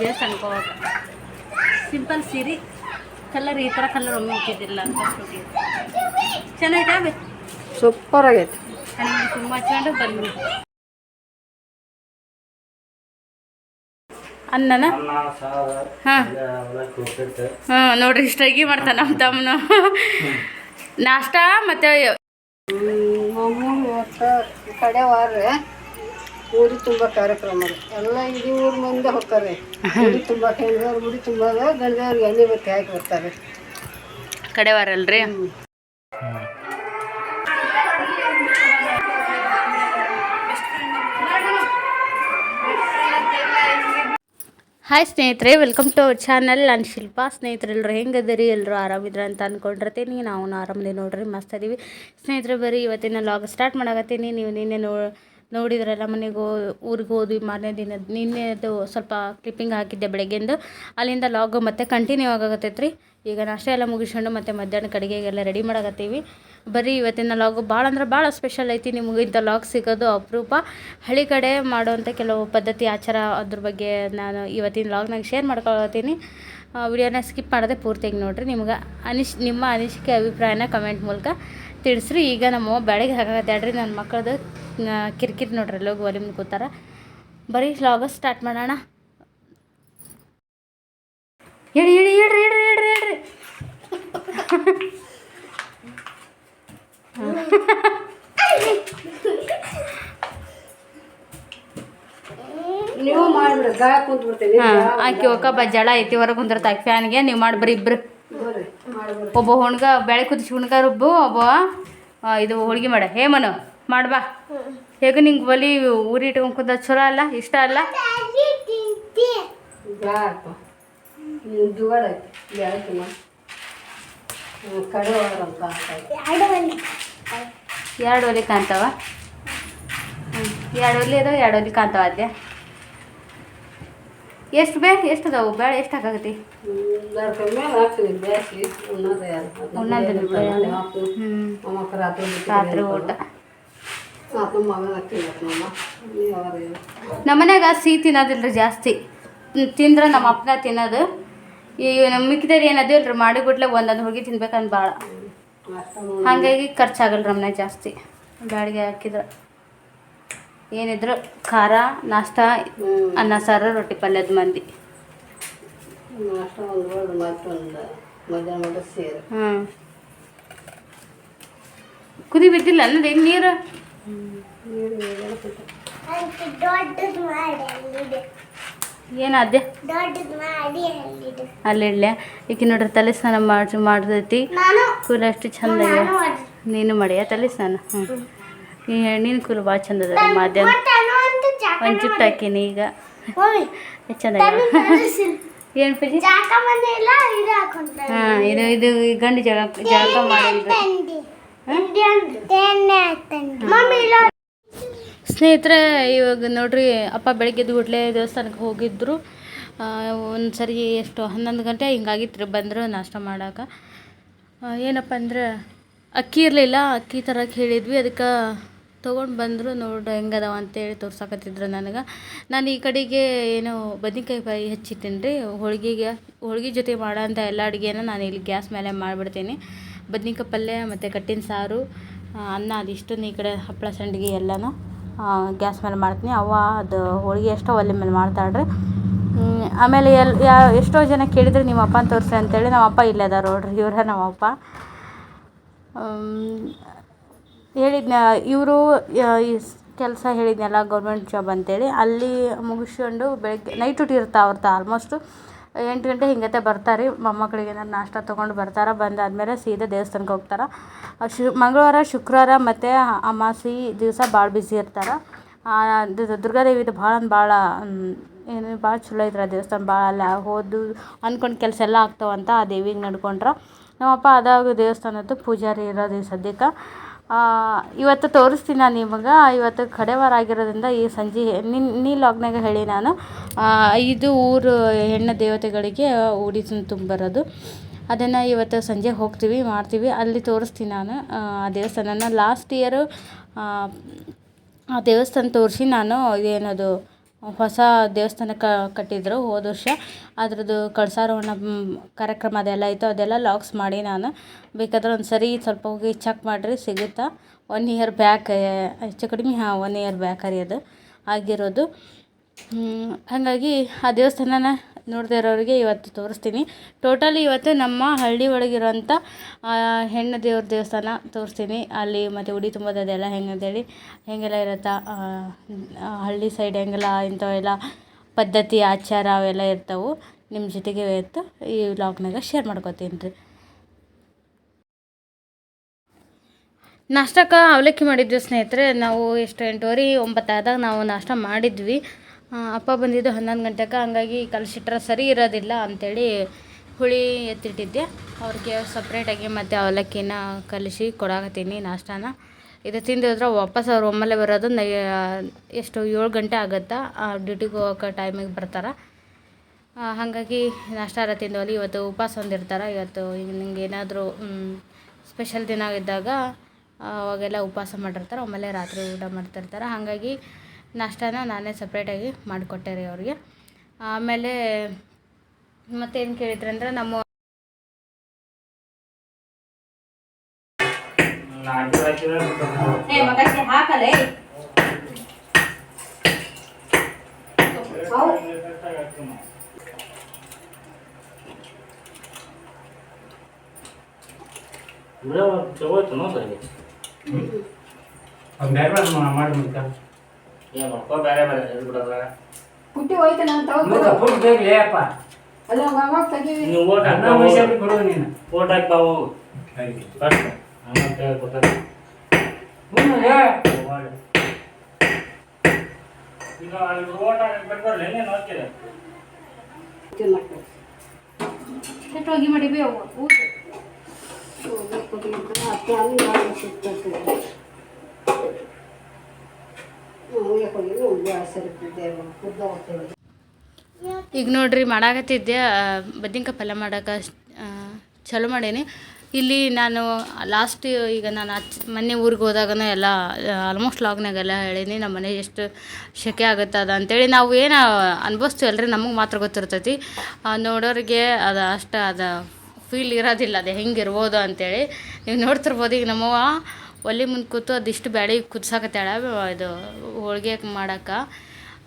ದೇವಸ್ಥಾನಕ್ಕೆ ಸಿಂಪಲ್ ಸೀರೆ ಕಲರ್ ಈ ಥರ ಕಲರ್ ಒಮ್ಮೆ ಹೋಗಿದ್ದಿಲ್ಲ ಅಂತ ಚೆನ್ನಾಗಿದೆ ಸೂಪರ್ ಆಗೈತಿ. ತುಂಬ ಚೆನ್ನಾಗಿ ಬಂದ್ಬಿಡಿ ಅನ್ನನ ಹಾಂ. ಹಾಂ ನೋಡ್ರಿ ಇಷ್ಟ ಅಗಿ ಮಾಡ್ತಾನೆ ನಮ್ಮ ತಮ್ಮನು. ನಾಷ್ಟ ಮತ್ತು ಕಡೆ ವಾರ ಊರಿ ತುಂಬ ಕಾರ್ಯಕ್ರಮ ಎಲ್ಲ ಇಡೀ ಊರ ಮುಂದೆ ಹೋಗ್ತಾರೆ. ಉಡಿ ತುಂಬ ಹೆಣ್ದವ್ರು ಉಡಿ ತುಂಬ ಗಂಡದವ್ರಿಗೆ ಎಣ್ಣೆ ಬತ್ತಿ ಹಾಕಿ ಬರ್ತಾರೆ. ಕಡೆವಾರಲ್ರಿ? ಹಾಯ್ ಸ್ನೇಹಿತರೆ ವೆಲ್ಕಮ್ ಟು ಅವರ್ ಚಾನಲ್ ನಾನು ಶಿಲ್ಪಾ. ಸ್ನೇಹಿತರೆ ಎಲ್ಲರೂ ಹೆಂಗದಿರಿ? ಎಲ್ಲರೂ ಆರಾಮಿದ್ರ ಅಂತ ಅಂದ್ಕೊಂಡಿರ್ತೀನಿ ನಾವು ಆರಾಮದೇ ನೋಡ್ರಿ ಮಸ್ತ್ ಅದೀವಿ. ಸ್ನೇಹಿತರೆ ಬರೀ ಇವತ್ತಿನ ಲಾಗ್ ಸ್ಟಾರ್ಟ್ ಮಾಡಕತ್ತೀನಿ. ನೀವು ನಿನ್ನೆ ನೋ ನೋಡಿದ್ರಲ್ಲ ಮನೆಗೆ ಊರಿಗೆ ಹೋದ್ವಿ ಮಾರನೇ ದಿನ ನಿನ್ನೆದು ಸ್ವಲ್ಪ ಕ್ಲಿಪ್ಪಿಂಗ್ ಹಾಕಿದ್ದೆ ಬೆಳಗ್ಗೆಂದು ಅಲ್ಲಿಂದ ಲಾಗು ಮತ್ತೆ ಕಂಟಿನ್ಯೂ ಆಗಕತ್ತೈತೆ ರೀ ಈಗ ನಾಷ್ಟ ಎಲ್ಲ ಮುಗಿಸ್ಕೊಂಡು ಮತ್ತೆ ಮಧ್ಯಾಹ್ನ ಕಡೆಗೆಲ್ಲ ರೆಡಿ ಮಾಡಕತ್ತೀವಿ. ಬರೀ ಇವತ್ತಿನ ಲಾಗು ಭಾಳ ಅಂದ್ರೆ ಭಾಳ ಸ್ಪೆಷಲ್ ಐತಿ ನಿಮಗೆ ಇಂಥ ಲಾಗ್ ಸಿಗೋದು ಅಪರೂಪ. ಹಳ್ಳಿ ಕಡೆ ಮಾಡುವಂಥ ಕೆಲವು ಪದ್ಧತಿ, ಆಚಾರ ಅದ್ರ ಬಗ್ಗೆ ನಾನು ಇವತ್ತಿನ ಲಾಗ್ನಾಗ ಶೇರ್ ಮಾಡ್ಕೊಳತ್ತೀನಿ. ವಿಡಿಯೋನ ಸ್ಕಿಪ್ ಮಾಡದೆ ಪೂರ್ತಿಯಾಗಿ ನೋಡಿರಿ. ನಿಮ್ಗೆ ಅನಿಶ್, ನಿಮ್ಮ ಅನಿಸಿಕೆ, ಅಭಿಪ್ರಾಯನ ಕಮೆಂಟ್ ಮೂಲಕ ತಿಳಿಸ್ರಿ ಈಗ ನಮ್ಮ ಬೆಳಗ್ಗೆ ಹಾಕಾಗತ್ತಾಡ್ರಿ ನನ್ನ ಮಕ್ಕಳದು ಕಿರಿಕಿರಿ ನೋಡ್ರಿ ಎಲ್ಲೋಗಿ ಒಲಿ ಮುಂದೆ ಕೂತಾರ. ಬರೀ ಲಾಗ ಸ್ಟಾರ್ಟ್ ಮಾಡೋಣ. ಹೇಳಿ ಹೇಳಿ ಹೇಳ್ರಿ ಹೇಳ್ರಿ ಹೇಳ್ರಿ ಹೇಳ್ರಿ ನೀವು ಮಾಡ್ಬಿಡ್ರಿ ಆಕೆ ಒಕ್ಕ ಜಳ ಐತಿ ಹೊರಗೆ ಕುಂದಿರ್ತ ಫ್ಯಾನ್ಗೆ ನೀವು ಮಾಡಿ ಬರೀ ಇಬ್ರು. ಒಬ್ಬ ಹುಣ್ಗ, ಬೆಳೆ ಕುದಿಸಿ ಹುಣ್ಗ ರುಬ್ಬು ಒಬ್ಬ ಇದು ಹೋಳಿಗೆ ಮಾಡ. ಹೇ ಮನು ಮಾಡ್ಬಾ ಹೇಗೆ ನಿಂಗೆ ಬಲಿ ಊರಿ ಇಟ್ಕೊಂಡು ಕುದ ಚಲೋ ಅಲ್ಲ, ಇಷ್ಟ ಅಲ್ಲ? ಎರಡು ಒಲಿ ಕಾಣ್ತಾವ. ಎರಡು ಒಲಿ ಅದಾವ, ಎರಡು ಒಲಿ ಕಾಣ್ತಾವ ಅದ್ಯ? ಎಷ್ಟು ಬೇಕು ಎಷ್ಟು ಅದಾವು? ಬೇಳೆ ಎಷ್ಟು ಹಾಕಾಗತಿ ಎಲ್ಲಾರ್ ಕಮ್ಮಿ ಹಾಕ್ತೀನಿ ಬ್ಯಾಸ್ಗಿ ಉಣ್ಣೋದು ಯಾರು ಉಣ್ಣೋದು ಯಾರು? ಹಾಕು ರಾತ್ರಿ ಊಟ. ಆತ ಮಗನ ಹಾಕ್ತೀನಿ ನಮ್ಮ ನೀವು ಅವ್ರು ನಮ್ಮ ಮನ್ಯಾಗ ಸಿಹಿ ತಿನ್ನೋದಿಲ್ರಿ ಜಾಸ್ತಿ. ತಿಂದ್ರೆ ನಮ್ಮ ಅಪ್ಪನ ತಿನ್ನೋದು. ಈ ನಮ್ಮ ಮಿಕ್ಕಿದವ್ರು ಏನದಿಲ್ರಿ ಮಾಡಿ ಬಿಟ್ಲೆ ಒಂದೊಂದು ಹೋಗಿ ತಿನ್ಬೇಕಂತ ಭಾಳ ಹಾಗಾಗಿ ಖರ್ಚಾಗಲ್ಲ ರೀ ನಮ್ಮನೆ ಜಾಸ್ತಿ. ಬ್ಯಾಡಿಗೆ ಹಾಕಿದ್ರೆ. ಏನಿದ್ರು ಖಾರ ನಾಷ್ಟ ಅನ್ನ ಸಾರು ರೊಟ್ಟಿ ಪಲ್ಯದ ಮಂದಿ. ಹ್ಞೂ ಕುದಿ ಬಿದ್ದಿಲ್ಲ ಅನ್ನೋದು ಹೆಂಗೆ ನೀರು. ಏನಾದ್ಯ ಅಲ್ಲಿ ಇಡ್ಲೆ. ಈಕಿ ನೋಡ್ರಿ ತಲೆ ಸ್ನಾನ ಮಾಡಿ ಮಾಡ್ದೈತಿ. ಕೂಲ ಅಷ್ಟು ಚಂದ. ನೀನು ಮಾಡಿಯ ತಲೆ ಸ್ನಾನ? ಹ್ಞೂ ಈ ಹೆಣ್ಣಿನ ಕೂಲು ಭಾಳ ಚಂದ ಅದ ಮಾಧ್ಯಮ ಒಂದು ಜುಟ್ಟು ಹಾಕೀನಿ ಈಗ. ಚಂದ ಏನು ಪೂಜೆ? ಹಾಂ ಇದು ಇದು ಗಂಡು ಜಳ ಜಳಕ ಮಾಡಿದ್ರು ಸ್ನೇಹಿತರೆ ಇವಾಗ ನೋಡ್ರಿ ಅಪ್ಪ ಬೆಳಗ್ಗೆ ಎದ್ದು ಕೂಡಲೇ ದೇವಸ್ಥಾನಕ್ಕೆ ಹೋಗಿದ್ರು. ಒಂದು ಸರಿ ಎಷ್ಟು ಹನ್ನೊಂದು ಗಂಟೆ ಹಿಂಗಾಗಿತ್ತು ರೀ ಬಂದರು ನಾಷ್ಟ ಮಾಡೋಕೆ. ಏನಪ್ಪ ಅಂದ್ರೆ ಅಕ್ಕಿ ಇರಲಿಲ್ಲ ಅಕ್ಕಿ ತರಕ್ಕೆ ಹೇಳಿದ್ವಿ ಅದಕ್ಕೆ ತೊಗೊಂಡು ಬಂದರು ನೋಡು ಹೆಂಗದಾವ ಅಂತೇಳಿ ತೋರ್ಸಕತ್ತಿದ್ರು ನನಗೆ. ನಾನು ಈ ಕಡೆಗೆ ಏನು ಬದ್ನಿಕಾಯಿ ಪಾಯಿ ಹೆಚ್ಚಿ ರೀ ಹೋಳಿಗೆಗೆ, ಹೋಳ್ಗೆ ಜೊತೆ ಮಾಡೋಂಥ ಎಲ್ಲ ಅಡುಗೆನ ನಾನು ಇಲ್ಲಿ ಗ್ಯಾಸ್ ಮೇಲೆ ಮಾಡಿಬಿಡ್ತೀನಿ. ಬದ್ನಿಕಾಯಿ ಪಲ್ಯ ಮತ್ತು ಕಟ್ಟಿನ ಸಾರು ಅನ್ನ ಅದಿಷ್ಟನ್ನು ಈ ಕಡೆ ಹಪ್ಪಳ ಸಂಡಿಗೆ ಎಲ್ಲನೂ ಗ್ಯಾಸ್ ಮೇಲೆ ಮಾಡ್ತೀನಿ. ಅವ್ವ ಅದು ಹೋಳಿಗೆ ಎಷ್ಟೋ ಒಲೆ ಮೇಲೆ ಮಾಡ್ತಾಳ್ರಿ. ಆಮೇಲೆ ಎಲ್, ಯಾ, ಎಷ್ಟೋ ಜನ ಕೇಳಿದ್ರು ನಿಮ್ಮ ಅಪ್ಪನ ತೋರಿಸಿ ಅಂತೇಳಿ. ನಮ್ಮ ಅಪ್ಪ ಅದಾರ ನೋಡ್ರಿ, ಇವರ ನಮ್ಮ ಅಪ್ಪ ಹೇಳಿದ್ನ, ಇವರು ಕೆಲಸ ಹೇಳಿದ್ನಲ್ಲ ಗೌರ್ಮೆಂಟ್ ಜಾಬ್ ಅಂತೇಳಿ, ಅಲ್ಲಿ ಮುಗಿಸ್ಕೊಂಡು ಬೆಳಗ್ಗೆ ನೈಟ್ ಡ್ಯೂಟಿ ಇರ್ತಾ ಅವ್ರದ್ದು ಆಲ್ಮೋಸ್ಟು ಎಂಟು ಗಂಟೆ ಹಿಂಗತೆ ಬರ್ತಾರೆ. ಮೊಮ್ಮಕ್ಕಳಿಗೆ ಏನಾರು ನಾಷ್ಟ ತೊಗೊಂಡು ಬರ್ತಾರೆ, ಬಂದಾದಮೇಲೆ ಸೀದಾ ದೇವಸ್ಥಾನಕ್ಕೆ ಹೋಗ್ತಾರೆ. ಶು, ಮಂಗಳವಾರ, ಶುಕ್ರವಾರ ಮತ್ತು ಅಮಾಸಿ ದಿವಸ ಭಾಳ ಬ್ಯುಸಿ ಇರ್ತಾರೆ. ದುರ್ಗಾದೇವಿದು ಭಾಳ ಅಂದ್ರೆ ಭಾಳ ಏನು, ಭಾಳ ಚಲೋ ಐತ್ರ ದೇವಸ್ಥಾನ. ಭಾಳ ಅಲ್ಲ, ಹೋದು ಅಂದ್ಕೊಂಡು ಕೆಲಸ ಎಲ್ಲ ಆಗ್ತಾವಂತ ಆ ದೇವಿಗೆ ನಡ್ಕೊಂಡ್ರೆ. ನಮ್ಮಪ್ಪ ಅದಾಗ ದೇವಸ್ಥಾನದ್ದು ಪೂಜಾರಿ ಇರೋದು ಸದ್ಯಕ್ಕೆ. ಇವತ್ತು ತೋರಿಸ್ತೀನಿ ನಾನು ನಿಮಗೆ. ಇವತ್ತು ಕಡೆವಾರ ಆಗಿರೋದ್ರಿಂದ ಈ ಸಂಜೆ ನಿನ್ನ ನೀ ಲಾಗ್ನಾಗ ಹೇಳಿ ನಾನು. ಐದು ಊರು ಹೆಣ್ಣು ದೇವತೆಗಳಿಗೆ ಉಡಿ ತುಂಬರೋದು. ಅದನ್ನು ಇವತ್ತು ಸಂಜೆ ಹೋಗ್ತೀವಿ, ಮಾಡ್ತೀವಿ. ಅಲ್ಲಿ ತೋರಿಸ್ತೀನಿ ನಾನು. ಆ ದೇವಸ್ಥಾನನ. ಲಾಸ್ಟ್ ಇಯರು ಆ ದೇವಸ್ಥಾನ ತೋರಿಸಿ ನಾನು ಏನದು ಹೊಸ ದೇವಸ್ಥಾನ ಕಟ್ಟಿದ್ರು ಹೋದ ವರ್ಷ. ಅದ್ರದ್ದು ಕಳಸಾರೋಹಣ ಕಾರ್ಯಕ್ರಮ ಅದೆಲ್ಲ ಇತ್ತು, ಅದೆಲ್ಲ ಲಾಗ್ಸ್ ಮಾಡಿ ನಾನು. ಬೇಕಾದ್ರೆ ಒಂದು ಸರಿ ಸ್ವಲ್ಪ ಹೋಗಿ ಚೆಕ್ ಮಾಡಿರಿ, ಸಿಗುತ್ತಾ? ಒನ್ ಇಯರ್ ಬ್ಯಾಕ್ ಹೆಚ್ಚು ಕಡಿಮೆ, ಹಾಂ ಒನ್ ಇಯರ್ ಬ್ಯಾಕ್ ರೀ ಅದು. ಆಗಿರೋದು. ಹಾಗಾಗಿ ಆ ದೇವಸ್ಥಾನನ ನೋಡದೇ ಇರೋರಿಗೆ ಇವತ್ತು ತೋರಿಸ್ತೀನಿ. ಟೋಟಲಿ ಇವತ್ತು ನಮ್ಮ ಹಳ್ಳಿ ಒಳಗಿರೋಂಥ ಹೆಣ್ಣು ದೇವ್ರ ದೇವಸ್ಥಾನ ತೋರಿಸ್ತೀನಿ. ಅಲ್ಲಿ ಮತ್ತು ಉಡಿ ತುಂಬೋದು ಅದೆಲ್ಲ ಹೆಂಗೆ ಅಂತೇಳಿ ಹೇಗೆಲ್ಲ ಇರುತ್ತಾ? ಹಳ್ಳಿ ಸೈಡ್ ಹೆಂಗೆಲ್ಲ ಇಂಥವೆಲ್ಲ ಪದ್ಧತಿ, ಆಚಾರ ಅವೆಲ್ಲ ಇರ್ತವೆ. ನಿಮ್ಮ ಜೊತೆಗೆ ಇವತ್ತು ಈ ವ್ಲಾಗ್ನಾಗ ಶೇರ್ ಮಾಡ್ಕೊತೀನಿ ರೀ. ನಾಷ್ಟಕ್ಕೆ ಅವಲಕ್ಕಿ ಮಾಡಿದ್ವಿ ಸ್ನೇಹಿತರೆ. ನಾವು ಎಷ್ಟು ಎಂಟುವರೆ ಒಂಬತ್ತು ಆದಾಗ ನಾವು ನಾಷ್ಟ ಮಾಡಿದ್ವಿ. ಅಪ್ಪ ಬಂದಿದ್ದು ಹನ್ನೊಂದು ಗಂಟೆಗೆ ಹಂಗಾಗಿ ಕಲಸಿಟ್ರೆ ಸರಿ ಇರೋದಿಲ್ಲ ಅಂಥೇಳಿ ಹುಳಿ ಎತ್ತಿಟ್ಟಿದ್ದೆ. ಅವ್ರಿಗೆ ಸಪ್ರೇಟಾಗಿ ಮತ್ತು ಅವಲಕ್ಕಿನ ಕಲಿಸಿ ಕೊಡಾಕತ್ತೀನಿ ನಾಷ್ಟಾನ. ಇದು ತಿಂದು ಹೋದ್ರೆ ವಾಪಸ್ ಅವ್ರು ಒಮ್ಮೆಲೆ ಬರೋದು ನೈ ಎಷ್ಟು, ಏಳು ಗಂಟೆ ಆಗುತ್ತಾ? ಡ್ಯೂಟಿಗೆ ಹೋಗೋಕೆ ಟೈಮಿಗೆ ಬರ್ತಾರೆ. ನಾಷ್ಟ ಹಾಗಾಗಿ ನಾಷ್ಟಾರ ತಿಂದವಲ್ಲಿ ಇವತ್ತು ಉಪವಾಸ ಹೊಂದಿರ್ತಾರೆ. ಇವತ್ತು ನಿಮ್ಗೆ ಏನಾದರೂ ಸ್ಪೆಷಲ್ ದಿನ ಇದ್ದಾಗ ಅವಾಗೆಲ್ಲ ಉಪವಾಸ ಮಾಡಿರ್ತಾರೆ. ಆಮೇಲೆ ರಾತ್ರಿ ಊಟ ಮಾಡ್ತಿರ್ತಾರೆ. ಹಾಗಾಗಿ ನಾಷ್ಟಾನ ನಾನೇ ಸಪ್ರೇಟಾಗಿ ಮಾಡಿಕೊಟ್ಟೆ ರೀ ಅವ್ರಿಗೆ. ಆಮೇಲೆ ಮತ್ತೇನು ಕೇಳಿದ್ರಂದ್ರೆ ಅಂದ್ರೆ ನಮ್ಮ ಮಾಡಿ ಮಾಡಿ ಏನು ಮಾಡ್ಕೋ ಬೇರೆ ಬೇರೆ ಇದು ಬಿಡೋದ್ರಾಗ. ಪುಟ್ಟಿ ಹೋಯ್ತಾನ ಅಂತ ಪುಟ್ಟ ಬೇಗ್ಲೇ ಅಪ್ಪ. ಅಲ್ಲ ಮಾವ ತೆಗೀವಿ. ನೀವು ಓಟ್ ಅನ್ನ ಹಾಕಿ ಮೈಸೂರಿಗೆ ಕೊಡು ನೀನು. ಓಟ್ ಹಾಕಿ ಬಾವು. ಫಸ್ಟ್ ಆಮೇಲೆ ಕೊಟ್ಟಾರೆ ಹ್ಞೂ, ಏ. ಈಗ ಅಲ್ಲಿ ಓಟ್ ಹಾಕಿ ಬರ್ಬಾರ್ದು ಏನೇನು ಹಾಕಿರ ತಿನ್ನಕ್ಕೆ ಎಷ್ಟು ಹೋಗಿ ಮಾಡಿವಿ ಅವು ಊಟ ಅತ್ತೆ ಅಲ್ಲಿ ನಾನು ಸುತ್ತಿರ್ತೀನಿ ಹೋಗಿ ಗ್ಯಾಸ್ ಇರ್ತಿದ್ದೆ ಕುದ್ದ ಹೋಗ್ತೇವೆ ಈಗ ನೋಡ್ರಿ ಮಾಡಾಕತ್ತಿದ್ದೆ ಬದ್ನಿಕಾಯಿ ಪಲ್ಯ ಮಾಡಕ್ಕೆ ಚಲೋ ಮಾಡೇನಿ. ಇಲ್ಲಿ ನಾನು ಲಾಸ್ಟ್ ಈಗ ನಾನು ಆಚ್ ಮೊನ್ನೆ ಊರಿಗೆ ಹೋದಾಗನ ಎಲ್ಲ ಆಲ್ಮೋಸ್ಟ್ ಲಾಗ್ನಾಗೆಲ್ಲ ಹೇಳೀನಿ, ನಮ್ಮ ಮನೆ ಎಷ್ಟು ಶೆಕೆ ಆಗುತ್ತೆ ಅದು ಅಂತೇಳಿ. ನಾವು ಏನು ಅನುಭವಿಸ್ತೀವಲ್ರಿ ನಮಗೆ ಮಾತ್ರ ಗೊತ್ತಿರ್ತೈತಿ. ನೋಡೋರಿಗೆ ಅದು ಅಷ್ಟು ಅದು ಫೀಲ್ ಇರೋದಿಲ್ಲ, ಅದು ಹೆಂಗಿರ್ಬೋದು ಅಂತೇಳಿ. ನೀವು ನೋಡ್ತಿರ್ಬೋದು, ಈಗ ನಮ್ಮವ್ವ ಒಲೆ ಮುಂದೆ ಕೂತು ಅದಿಷ್ಟು ಬ್ಯಾಳೆ ಕುದ್ಸಾಕತ್ತಾಳ ಇದು ಹೋಳಿಗೆ ಮಾಡಕ್ಕೆ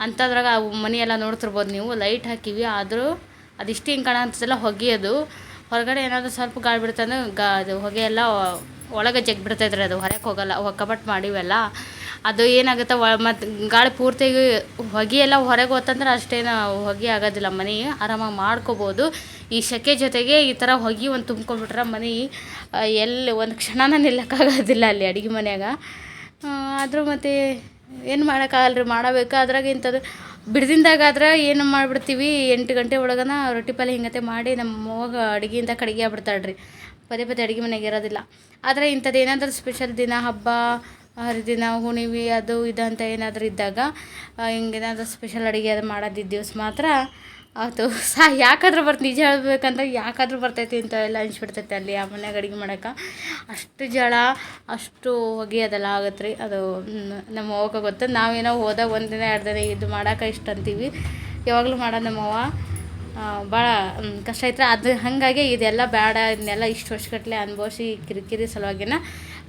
ಅಂಥದ್ರಾಗ ಅವು ಮನೆಯೆಲ್ಲ ನೋಡ್ತಿರ್ಬೋದು ನೀವು, ಲೈಟ್ ಹಾಕಿವಿ, ಆದರೂ ಅದಿಷ್ಟು ಹಿಂಗೆ ಕಾಣಂತದಲ್ಲ ಹೊಗೆ ಅದು ಹೊರಗಡೆ ಏನಾದರೂ ಸ್ವಲ್ಪ ಗಾಳಿ ಬಿಡ್ತಂದ್ರೆ ಗಾ, ಅದು ಹೊಗೆ ಎಲ್ಲ ಒಳಗೆ ಜಗ್ಗಿ ಬಿಡ್ತಾಯಿದ್ರೆ ಅದು ಹೊರಕ್ಕೆ ಹೋಗಲ್ಲ ಹೊಗೆ ಕಬಟ್ ಮಾಡಿವೆಲ್ಲ. ಅದು ಏನಾಗುತ್ತೆ ಮತ್ತು ಗಾಳಿ ಪೂರ್ತಿಯಾಗಿ ಹೊಗೆ ಎಲ್ಲ ಹೊರಗೆ ಹೋತಂದ್ರೆ ಅಷ್ಟೇನು ಹೊಗೆ ಆಗೋದಿಲ್ಲ ಮನೆ. ಆರಾಮಾಗಿ ಮಾಡ್ಕೋಬೋದು. ಈ ಸೆಕೆ ಜೊತೆಗೆ ಈ ಥರ ಹೊಗೆ ಒಂದು ತುಂಬ್ಕೊಂಡ್ಬಿಟ್ರೆ ಮನೆ ಎಲ್ಲಿ ಒಂದು ಕ್ಷಣನ ನಿಲ್ಲಕ್ಕಾಗೋದಿಲ್ಲ ಅಲ್ಲಿ ಅಡುಗೆ ಮನೆಯಾಗ. ಆದರೂ ಮತ್ತು ಏನು ಮಾಡೋಕ್ಕಾಗಲ್ಲ ರೀ ಮಾಡಬೇಕು. ಅದ್ರಾಗ ಇಂಥದ್ದು ಬಿಡ್ದಿಂದಾಗಾದ್ರೆ ಏನು ಮಾಡಿಬಿಡ್ತೀವಿ, ಎಂಟು ಗಂಟೆ ಒಳಗನ ರೊಟ್ಟಿ ಪಲ್ಯ ಹಿಂಗತೆ ಮಾಡಿ ನಮ್ಮ ಮಗ ಅಡುಗೆಯಿಂದ ಕಡೆಗೆ ಆಗ್ಬಿಡ್ತಾಳೆ ರೀ ಪದೇ ಪದೇ ಅಡುಗೆ ಮನೆಗೆ ಇರೋದಿಲ್ಲ. ಆದರೆ ಇಂಥದ್ದು ಏನಾದರೂ ಸ್ಪೆಷಲ್ ದಿನ, ಹಬ್ಬ ಹರಿದಿನ ಹುಣಿವಿ, ಅದು ಇದು ಅಂತ ಏನಾದರೂ ಇದ್ದಾಗ ಹಿಂಗೇನಾದ್ರೂ ಸ್ಪೆಷಲ್ ಅಡುಗೆ ಅದು ಮಾಡೋದಿದ್ದ ದಿವಸ ಮಾತ್ರ ಅದು ಸಾ, ಯಾಕಾದ್ರೂ ಬರ್ತೀನಿ ನಿಜ ಹೇಳ್ಬೇಕಂದ್ರೆ ಯಾಕಾದರೂ ಬರ್ತೈತಿ ಅಂತ ಎಲ್ಲ ಅನ್ಸ್ಬಿಡ್ತೈತೆ ಅಲ್ಲಿ ಆ ಮನ್ಯಾಗ ಅಡುಗೆ ಮಾಡೋಕೆ ಅಷ್ಟು ಜಳ, ಅಷ್ಟು ಹೊಗೆ ಅದೆಲ್ಲ ಆಗತ್ತೆ ರೀ ಅದು ನಮ್ಮ ಅವ್ವಗೆ ಗೊತ್ತು. ನಾವೇನೋ ಹೋದಾಗ ಒಂದು ದಿನ, ಎರಡು ದಿನ ಇದು ಮಾಡೋಕೆ ಇಷ್ಟ ಅಂತೀವಿ. ಯಾವಾಗಲೂ ಮಾಡೋ ನಮ್ಮವ್ವ ಭಾಳ ಕಷ್ಟ ಐತ್ರ. ಅದು ಹಾಗಾಗಿ ಇದೆಲ್ಲ ಬೇಡ, ಇದನ್ನೆಲ್ಲ ಇಷ್ಟು ವರ್ಷಗಟ್ಟಲೆ ಅನುಭವಿಸಿ ಕಿರಿಕಿರಿ ಸಲುವಾಗಿನ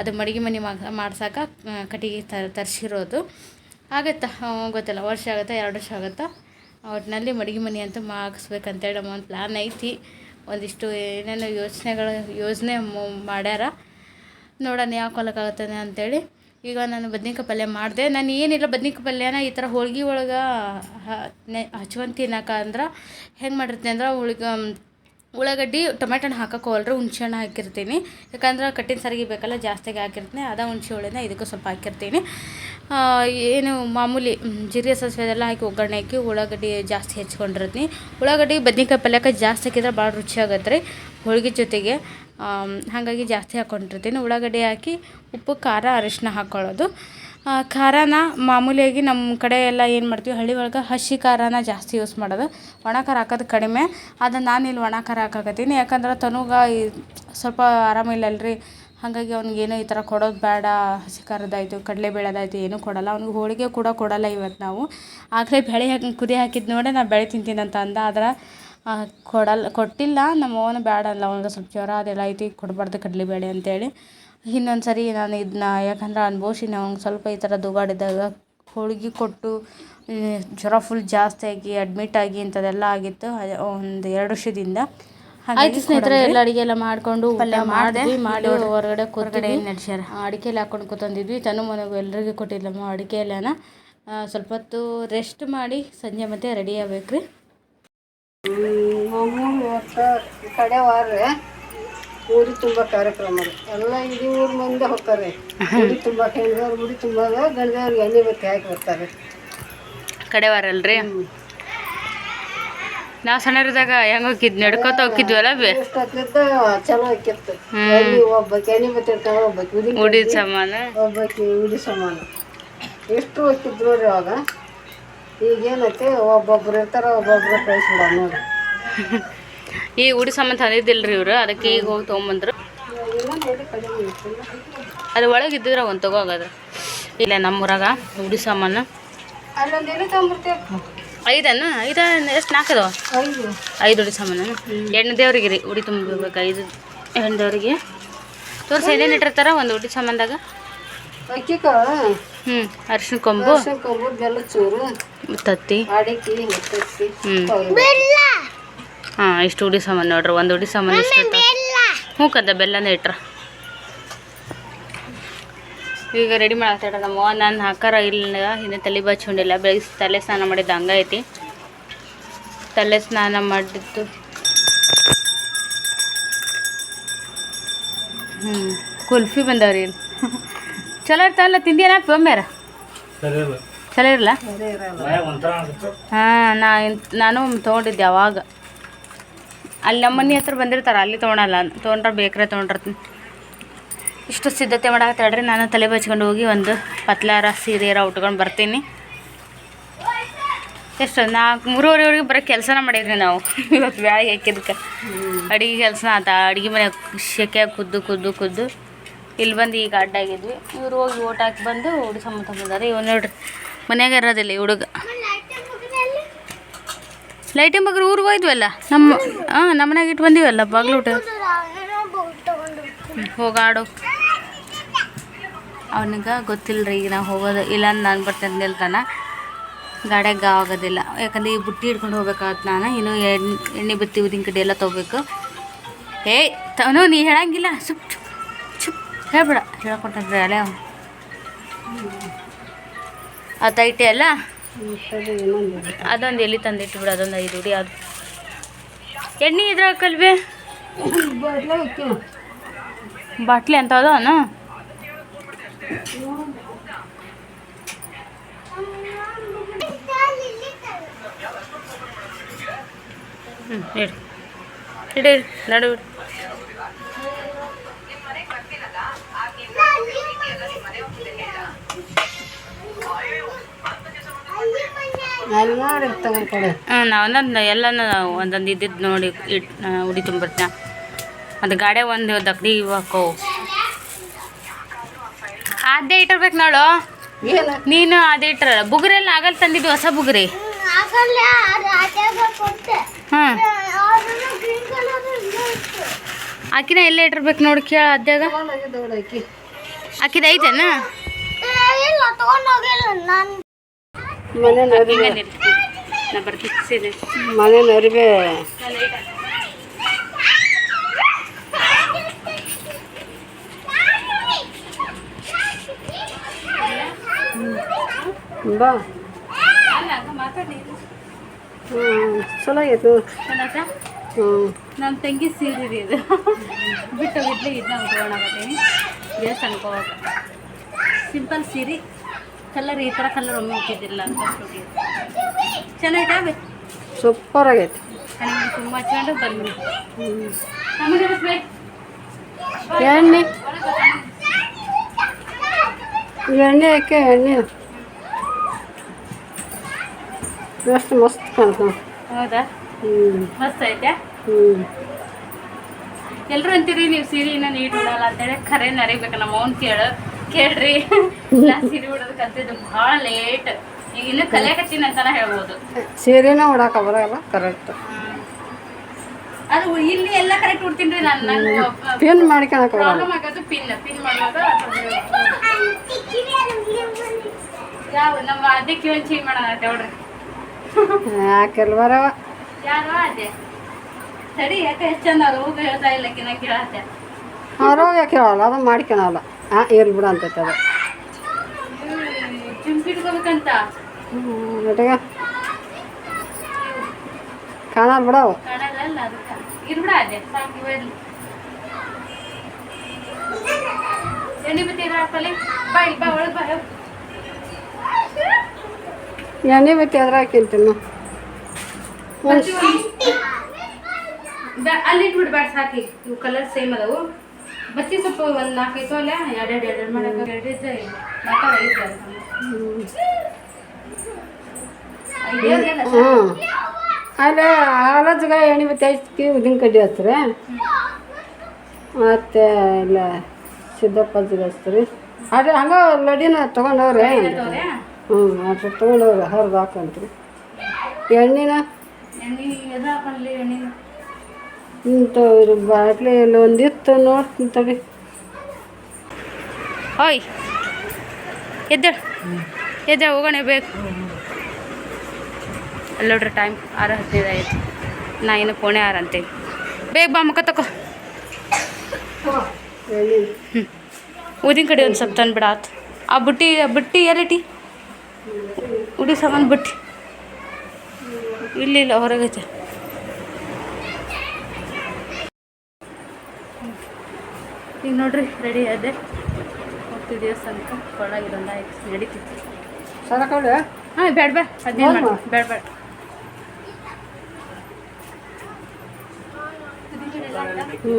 ಅದು ಮಡಿಗೆ ಮನೆ ಮಾಡ್ಸೋಕೆ ಕಟ್ಟಿಗೆ ತರಿಸಿರೋದು. ಆಗತ್ತಾ? ಗೊತ್ತಿಲ್ಲ. ವರ್ಷ ಆಗುತ್ತಾ? ಎರಡು ವರ್ಷ ಆಗುತ್ತಾ? ಒಟ್ಟಿನಲ್ಲಿ ಮಡಿಗೆ ಮನೆ ಅಂತ ಮಾಡಿಸ್ಬೇಕಂತೇಳಿ ನಮ್ಮ ಒಂದು ಪ್ಲ್ಯಾನ್ ಐತಿ. ಒಂದಿಷ್ಟು ಏನೇನೋ ಯೋಚನೆಗಳು, ಯೋಜನೆ ಮಾಡ್ಯಾರ. ನೋಡೋಣ ಯಾವ ಕೊಲಕ್ಕಾಗುತ್ತದೆ ಅಂತೇಳಿ. ಈಗ ನಾನು ಬದ್ನಿಕಾಯಿ ಪಲ್ಯ ಮಾಡಿದೆ. ನಾನು ಏನಿಲ್ಲ, ಬದ್ನಿಕಾಯಿ ಪಲ್ಯನ ಈ ಥರ ಹೋಳ್ಗೆ ಒಳಗೆ ನೆ ತಿನ್ನಕ್ಕ ತಿನ್ನಕ ಅಂದ್ರೆ ಹೆಂಗೆ ಮಾಡಿರ್ತೀನಿ ಅಂದ್ರೆ ಉಳ್ಗ ಉಳ್ಳಾಗಡ್ಡಿ ಟೊಮೆಟೊನ ಹಾಕಕ್ಕೆ ಹೋಲ್ರಿ ಹುಣ್ಸೆ ಹಣ್ಣು ಹಾಕಿರ್ತೀನಿ. ಯಾಕಂದ್ರೆ ಕಟ್ಟಿನ ಸಾರಿಗೆ ಬೇಕಲ್ಲ, ಜಾಸ್ತಿಗೆ ಹಾಕಿರ್ತೀನಿ. ಅದ ಹುಣ್ಸೆ ಹುಳಿನ ಇದಕ್ಕೂ ಸ್ವಲ್ಪ ಹಾಕಿರ್ತೀನಿ. ಏನು ಮಾಮೂಲಿ ಜೀರಿಗೆ ಸಾಸಿವೆ ಅದೆಲ್ಲ ಹಾಕಿ ಒಗ್ಗರಣೆ ಹಾಕಿ ಉಳ್ಳಾಗಡ್ಡಿ ಜಾಸ್ತಿ ಹೆಚ್ಕೊಂಡಿರ್ತೀನಿ ಉಳ್ಳಾಗಡ್ಡಿ, ಬದ್ನಿಕಾಯಿ ಪಲ್ಯಕ್ಕೆ ಜಾಸ್ತಿ ಹಾಕಿದ್ರೆ ಭಾಳ ರುಚಿ ಆಗತ್ತೆ ರೀ ಹೋಳ್ಗೆ ಜೊತೆಗೆ. ಹಾಗಾಗಿ ಜಾಸ್ತಿ ಹಾಕ್ಕೊಂಡಿರ್ತೀನಿ ಉಳ್ಳಾಗಡ್ಡಿ ಹಾಕಿ ಉಪ್ಪು, ಖಾರ ಅರಿಶಿನ ಹಾಕ್ಕೊಳ್ಳೋದು ಖಾರನ ಮಾಮೂಲಿಯಾಗಿ ನಮ್ಮ ಕಡೆ ಎಲ್ಲ ಏನು ಮಾಡ್ತೀವಿ, ಹಳ್ಳಿ ಒಳಗೆ ಹಸಿ ಖಾರನ ಜಾಸ್ತಿ ಯೂಸ್ ಮಾಡೋದು. ಒಣ ಖಾರ ಹಾಕೋದು ಕಡಿಮೆ. ಆದರೆ ನಾನು ಇಲ್ಲಿ ಒಣ ಖಾರ ಹಾಕಾಕತ್ತೀನಿ. ಯಾಕಂದ್ರೆ ತನುಗ ಈ ಸ್ವಲ್ಪ ಆರಾಮಿಲ್ಲಲ್ರಿ ಹಾಗಾಗಿ ಅವ್ನಿಗೇನು ಈ ಥರ ಕೊಡೋದು ಬೇಡ. ಹಸಿ ಖಾರದಾಯಿತು ಕಡಲೆಬೇಳೆದಾಯಿತು ಏನೂ ಕೊಡಲ್ಲ. ಅವ್ನಿಗೆ ಹೋಳಿಗೆ ಕೂಡ ಕೊಡಲ್ಲ ಇವತ್ತು ನಾವು. ಆಗಲೇ ಬೆಳೆ ಹಾಕಿ, ಕುದಿ ಹಾಕಿದ್ದು ನೋಡೆ ನಾನು ಬೆಳೆ ತಿಂತೀನಿ ಅಂತ ಅಂದ. ಆದ್ರೆ ಕೊಡಲ್ಲ ಕೊಟ್ಟಿಲ್ಲ. ನಮ್ಮ ಅವನು ಬೇಡ ಅಲ್ಲ ಅವ್ನಿಗೆ ಸ್ವಲ್ಪ ಜ್ವರ ಅದೆಲ್ಲ ಐತಿ. ಕೊಡಬಾರ್ದು ಕಡಲೆಬೇಳೆ ಅಂತೇಳಿ. ಇನ್ನೊಂದು ಸರಿ ನಾನು ಇದನ್ನ ಯಾಕಂದ್ರೆ ಅನುಭವಿಸಿ ಅವ್ನಿಗೆ ಸ್ವಲ್ಪ ಈ ಥರ ದುಗಾಡಿದಾಗ ಹೋಳ್ಗೆ ಕೊಟ್ಟು ಜ್ವರ ಫುಲ್ ಜಾಸ್ತಿ ಆಗಿ ಅಡ್ಮಿಟ್ ಆಗಿ ಇಂಥದ್ದೆಲ್ಲ ಆಗಿತ್ತು ಒಂದು ಎರಡು ವರ್ಷದಿಂದ ಆಯ್ತು ಸ್ನೇಹಿತರೆ ಎಲ್ಲ ಅಡಿಗೆ ಎಲ್ಲ ಮಾಡಿಕೊಂಡು ಪಲ್ಯ ಮಾಡಿದ್ವಿ ಮಾಡಿ ಹೊರಗಡೆ ಹೊರಗಡೆ ನಡೆಸ್ಯಾರ ಅಡಿಕೆಯಲ್ಲಿ ಹಾಕೊಂಡು ಕೂತಂದಿದ್ವಿ ತನು ಮನೆಗೂ ಎಲ್ಲರಿಗೂ ಕೊಟ್ಟಿಲ್ಲಮ್ಮ ಅಡಿಕೆ ಎಲ್ಲನ ಸ್ವಲ್ಪ ಹೊತ್ತು ರೆಸ್ಟ್ ಮಾಡಿ ಸಂಜೆ ಮತ್ತೆ ರೆಡಿ ಆಗ್ಬೇಕು ರೀ ಮಾಮೂಲು ಇವತ್ತು ಈ ಕಡೆ ವಾರ ಊರಿ ತುಂಬ ಕಾರ್ಯಕ್ರಮ ಎಲ್ಲ ಇಡೀ ಊರ ಮಂದಿ ಹೋಗ್ತಾರೆ. ಉಡಿ ತುಂಬ ಹೆಣ್ದವ್ರು ಉಡಿ ತುಂಬ ಗಂಡದವ್ರಿಗೆ ಎಣ್ಣೆ ಬತ್ತಿ ಹಾಕಿ ಬರ್ತಾರೆ ಕಡೆವಾರಲ್ರಿ ನಾವು ಸಣ್ಣದಾಗ ಹೆಂಗೆ ಹೋಗಿದ್ ನಡ್ಕೋತ ಹೋಗಿದ್ವಲ್ಲ ಬೆಸ್ಟ್ ಎಷ್ಟೊತ್ತಿದ್ದ ಚಲೋ ಆಕಿತ್ತು ಒಬ್ಬಕ್ಕೆ ಎಣ್ಣೆ ಬತ್ತಿ ಇರ್ತಾವ ಒಬ್ಬಕ್ಕೆ ಉದಿ ಉಡಿ ಸಾಮಾನು? ಒಬ್ಬಕ್ಕೆ ಉಡಿ ಸಮಾನ. ಎಷ್ಟು ಹೋಗ್ತಿದ್ರು ರೀ ಅವಾಗ? ಈಗೇನೈತಿ? ಒಬ್ಬೊಬ್ರು ಇರ್ತಾರ ಒಬ್ಬೊಬ್ರು ಕಳಿಸ್ಬಿಡ ನೋಡಿ ಈ ಉಡಿ ಸಾಮಾನು ತಂದಿದ್ದಿಲ್ರಿ ಇವರು. ಅದಕ್ಕೆ ಈಗ ಹೋಗಿ ತೊಗೊಂಬಂದ್ರು. ಅದು ಒಳಗೆ ಇದ್ದಿದ್ರೆ ಒಂದು ತಗೋಗಾದ್ರೆ ಇಲ್ಲ ನಮ್ಮೂರಾಗ ಉಡಿ ಸಾಮಾನು. ಐದನ್ನ ಐದ ಎಷ್ಟು ನಾಲ್ಕದವ ಐದು ಐದು ಉಡಿ ಸಾಮಾನು. ಹೆಣ್ಣು ದೇವ್ರಿಗೆ ರೀ ಉಡಿ ತುಂಬಬೇಕು ಐದು ಹೆಣ್ಣು ದೇವ್ರಿಗೆ. ತೋರಿಸಿ ಏನೇನು ಇಟ್ಟಿರ್ತಾರ ಒಂದು ಉಡಿ ಸಾಮಾನ್ದಾಗ? ಹ್ಞೂ ಅರಿಶಿನ ಕೊಂಬು. ಅರ್ಶಿನ ಕೊಂಬು ಬೆಲ್ಲ ಚೂರು. ತತ್ತಿ ಅಡಿಕೆ ಹ್ಞೂ ಹಾಂ ಇಷ್ಟು ಉಡಿ ಸಾಮಾನು ನೋಡ್ರಿ ಒಂದು ಉಡಿ ಸಾಮಾನು ಇಷ್ಟು ಹ್ಞೂ ಕದ ಬೆಲ್ಲನೇ ಇಟ್ರ. ಈಗ ರೆಡಿ ಮಾಡತ್ತಾಡ ನಮ್ಮ ನಾನು ಹಾಕಾರ ಇಲ್ಲ ಇನ್ನು ತಲೆ ಬಚ್ಕೊಂಡಿಲ್ಲ ಬೆಳಗ್ಗೆ ತಲೆ ಸ್ನಾನ ಮಾಡಿದ್ದು ಹಂಗೈತಿ ತಲೆ ಸ್ನಾನ ಮಾಡಿದ್ದು. ಹ್ಞೂ ಕುಲ್ಫಿ ಬಂದವ್ರಿ ಚಲೋ ಇರ್ತಾವಲ್ಲ ತಿಂದಿಯನ ಅಲ್ಲ ಚಲೋ ಇರಲ್ಲ ಹಾಂ ನಾ ನಾನು ತೊಗೊಂಡಿದ್ದೆ ಅವಾಗ. ಅಲ್ಲಿ ನಮ್ಮ ಮನೆ ಹತ್ರ ಬಂದಿರ್ತಾರೆ, ಅಲ್ಲಿ ತೊಗೊಳಲ್ಲ. ತೊಗೊಂಡ್ರೆ ಬೇಕ್ರೆ ತೊಗೊಂಡಿರ್ತೀನಿ ಇಷ್ಟು ಸಿದ್ಧತೆ ಮಾಡಾಕತ್ತಾಳ್ರಿ ನಾನು ತಲೆ ಬಚ್ಕೊಂಡು ಹೋಗಿ ಒಂದು ಪತ್ಲಾರ ಸೀರೆಯರ ಉಟ್ಕೊಂಡು ಬರ್ತೀನಿ. ಎಷ್ಟು ನಾಲ್ಕು ಮೂರುವರೆವರೆಗೆ ಬರೋ ಕೆಲಸನ ಮಾಡಿದ್ರಿ ನಾವು. ಇವತ್ತು ಬ್ಯಾಳಿಗೆ ಹಾಕಿದ್ಕೆ. ಅಡುಗೆ ಕೆಲಸ ಆತ. ಅಡುಗೆ ಮನೆ ಶೆಕೆ ಕುದ್ದು ಕುದ್ದು ಕುದ್ದು. ಇಲ್ಲಿ ಬಂದು ಈಗ ಅಡ್ಡಾಗಿದ್ವಿ. ಇವ್ರು ಹೋಗಿ ಓಟ್ ಹಾಕಿ ಬಂದು ಹುಡುಗ ಬಂದಾರೆ. ಇವ್ ನೋಡ್ರಿ, ಮನೆಯಾಗ ಇರೋದಿಲ್ಲ ಹುಡುಗ. ಲೈಟಿಂಗ್ ಬಗ್ಗೆ ಊರಿಗೆ ಹೋಯ್ದ್ವಲ್ಲ? ನಮ್ಮ ಹಾಂ ನಮ್ಮನೆಗೆ ಇಟ್ಟು ಬಂದೀವಲ್ಲ ಬಾಗ್ಲೂಟ? ಹೋಗಾಡು. ಅವನಿಗೆ ಗೊತ್ತಿಲ್ಲರಿ ಈಗ ನಾವು ಹೋಗೋದು ಇಲ್ಲ ನಾನು ಬರ್ತೇನೆ ನಿಲ್ತಾನ ಗಾಡ್ಯಾಗ ಆಗೋದಿಲ್ಲ. ಯಾಕಂದ್ರೆ ಈ ಬುಟ್ಟಿ ಹಿಡ್ಕೊಂಡು ಹೋಗ್ಬೇಕಾಗತ್ತೆ ನಾನು. ಇನ್ನು ಎಣ್ಣೆ ಎಣ್ಣೆ ಬತ್ತಿ ಉದಿನ ಕಡೆ ಎಲ್ಲ ತೊಗೋಬೇಕು. ಏಯ್ ತನು ನೀ ಹೇಳಂಗಿಲ್ಲ. ಸುಪ್, ಚುಪ್ ಚುಪ್. ಹೇಳ್ಬೇಡ. ಹೇಳ್ಕೊಟ್ರಿ ಅಲ್ಲೇ ಆತೈತೆ ಅಲ್ಲ? ಅದೊಂದು ಎಲ್ಲಿ ತಂದಿಟ್ಟು ಬಿಡು, ಅದೊಂದು ಐದು ಹುಡಿ, ಅದು. ಎಣ್ಣೆ ಇದ್ರ ಕಲ್ವೆ ಬಾಟ್ಲಿ ಅಂತ ಅದಾವನ ಹ್ಞೂ ಇಡಿ. ಇಡು ನಡು ಹ್ಞೂ ಒಂದೊಂದು ಎಲ್ಲನೂ ಒಂದೊಂದು ಇದ್ದಿದ್ದು ನೋಡಿ ಇಟ್ ಉಡಿ ತುಂಬಿರ್ತೀನಿ ಅದು ಗಾಡೆ ಒಂದು ದಗ್ಡಿ ಹಾಕೋ ಅದೇ ಇಟ್ಟಿರ್ಬೇಕು ನೋಡು ನೀನು ಅದೇ ಇಟ್ಟಿರಲ್ಲ. ಬುಗುರೆಲ್ಲ ಆಗಲ್ಲ ತಂದಿದ್ದು ಹೊಸ ಬುಗುರಿ. ಹ್ಞೂ. ಆಕಿನ ಎಲ್ಲೇ ಇಟ್ಟಿರ್ಬೇಕು ನೋಡಿ ಕೇಳ ಅದ್ಯಾಗ ಐತೆನಾ ಆಕಿದ ಐತೇನ ಮನೆ ನರಿ ನಾ ಬರ್ತೀನಿ. ಮನೆ ಅರಿವೆ ಬಾ. ಹ್ಞೂ ಚಲೋ ಆಗೈತೆ ಹ್ಞೂ ನಮ್ಮ ತಂಗಿ ಸೀರೆ ರೀ ಇದು. ಬಿಟ್ಟು ಬಿಡ್ಲಿ ಇದನ್ನ ಅನ್ಕೋಣ ದೇವಸ್ಥಾನಕ್ಕೆ ಹೋಗಾಕ ಸಿಂಪಲ್ ಸೀರೆ. ಕಲರ್ ಈ ಥರ ಕಲರ್ ಒಮ್ಮೆ ಹುಟ್ಟಿದ್ದಿಲ್ಲ ಅಂತ ಚೆನ್ನಾಗಿದೆ ಬೇ ಸೂಪರ್ ಆಗೈತೆ. ನನಗೆ ತುಂಬ ಹಚ್ಕೊಂಡು ಎಣ್ಣೆ. ಎಣ್ಣೆ ಹಾಕಿ ಎಣ್ಣೆ ಎಷ್ಟು ಮಸ್ತ್ ಕಾಣ್ತಾವ ಹೌದಾ? ಹ್ಞೂ ಮಸ್ತ್ ಐತೆ ಹ್ಞೂ ಎಲ್ಲರೂ ಅಂತೀರಿ ನೀವು ಸೀರೆ ಇನ್ನೂ ನೀಟ್ ಉಡಲ್ಲ ಅಂತೇಳಿ? ಖರೆ ನರಿಬೇಕು ನಮ್ಮ ಅವ್ನ್ ಕೇಳು. ಕೇಳ್ರಿ. ಸೀರೆ ಉಡೋದು ಕಲ್ತಿದ್ದು ಭಾಳ ಲೇಟ್ ಈಗ ಇನ್ನೂ ಕಲಿಯಾಕತ್ತೀನಿ ಅಂತಾನೆ ಹೇಳ್ಬೋದು. ಸೀರೆನ ಉಡಾಕ ಬರೋಲ್ಲ ಕರೆಕ್ಟ್ ಅದು ಇಲ್ಲಿ ಎಲ್ಲ ಕರೆಕ್ಟ್ ಉಡ್ತೀನಿ ರೀ ನಾನು. ನಂಗೆ ಪಿನ್ ಮಾಡ್ಕೊಳಕ ಪ್ರಾಬ್ಲಮ್ ಆಗೋದು ಪಿನ್ ಪಿನ್ ಮಾಡುವಾಗ ಯಾವ ನಮ್ಮ ಅದಕ್ಕೆ ಒಂದು ಚೇಂಜ್ ಮಾಡೋಣ ನೋಡ್ರಿ. ಯಾಕೆಲ್ಲ ಬರವ ಯಾರು ಅದೇ ಸರಿ ಯಾಕೆ ಎಷ್ಟು ಚಂದ ಅವ್ರು ಹೋಗಿ ಹೇಳ್ತಾ ಇಲ್ಲ ಕಿನ್ನ ಕೇಳತ್ತೆ. ಆರೋಗ್ಯ ಕೇಳಲ್ಲ ಅದು ಮಾಡ್ಕೊಳಲ್ಲ. ಹಾಂ ಇರ್ಲಿ ಬಿಡು ಅಂತೈತೆ ಅದು ಚಿಂಪಿಟ್ಕೋಬೇಕಂತ? ಒಟ್ಟಿಗ. ಕಾಣಲ್ಲ ಬಿಡವು ಕಾಣಲ್ಲ ಅದಕ್ಕೆ. ಇರ್ಬಿಡ ಅದೇ ಸಾಕು ಇವೆಲ್ಲ ಎಣ್ಣೆ ಬತ್ತಿ ಅದ್ರ ಹಾಕಲಿ ಬಾ ಇಲ್ಲಿ ಬಾ ಒಳಗೆ ಬಾ. ಎಣ್ಣೆ ಎದ್ರ ಹಾಕಿಂತೀನಿ ಅಲ್ಲಿ ಇಟ್ಬಿಡ್ಬೇಡ ಸಾಕಿ. ಇವು ಕಲರ್ ಸೇಮ್ ಅದಾವು. ಬತ್ತಿ ಸೊಪ್ಪು ಒಂದು ನಾಲ್ಕೈದು ಅಲ್ಲ ಎರಡೆರಡು ಎರಡು ಮಾಡಕ್ಕೆ ಎರಡು ಇದ್ದ ನಾಲ್ಕು ಐದು ಹ್ಞೂ ಅಲ್ಲೇ ಎಣ್ಣೆ ಬಿಟ್ಟು ಹಚ್ಚಿ ಉದ್ದಿನ ಕಡ್ಡಿ ಹಚ್ಚ್ರಿ ಮತ್ತು ಇಲ್ಲ ಸಿದ್ದಪ್ಪಜ್ಜಿಗೆ ಹಚ್ತೀರಿ ಅದೇ ಹಂಗ ಲಡಿನ ತಗೊಂಡವ್ರೆ? ಹ್ಞೂ ಅಷ್ಟು ತಗೊಂಡವ್ರೆ ಹರಿದು ಹಾಕಂತ್ರಿ. ಎಣ್ಣೆನ? ಎಣ್ಣೆ ಎದು ಹಾಕೊಂಡ್ಲಿ ಎಣ್ಣೆ ಇಂಥ ಬಾಟ್ಲಿ ಇಲ್ಲಿ ಒಂದಿತ್ತು ನೋಡ್ತೀನಿ ತಡಿ ಓಯ್ ಎದ್ದ ಎದ್ದ ಹೋಗೋಣ ಬೇಕು. ಅಲ್ಲಿ ನೋಡ್ರಿ ಟೈಮ್ ಆರು ಹದಿನೈದು ಆಯ್ತು. ನಾ ಇನ್ನು ಪೋಣೆ ಆರು ಅಂತೇಳಿ ಬೇಗ ಬಾ ಮುಖ ತಕೋ. ಹ್ಞೂ ಊದಿನ ಕಡೆ ಒಂದು ಸ್ವಲ್ಪ ತಂದು ಬಿಡಾತ್ ಆ ಬುಟ್ಟಿ ಆ ಬುಟ್ಟಿ ಎಲ್ಲಟಿ ಉಡಿ ಸಾಮಾನು ಬುಟ್ಟಿ. ಇಲ್ಲ ಇಲ್ಲ ಹೊರಗೈತೆ. ಈಗ ನೋಡ್ರಿ ರೆಡಿ ಅದೇ ಹೋಗ್ತೀವಿ ದೇವಸ್ಥಾನಕ್ಕೆ ಕೊಳಗಿರೋಲ್ಲ ಆಯ್ತು ನಡೀತಿತ್ತು ಹಾಂ ಬೇಡ ಬೇಡ ಅದೇನು ಮಾಡಿ ಬೇಡ ಬೇಡ ಹ್ಞೂ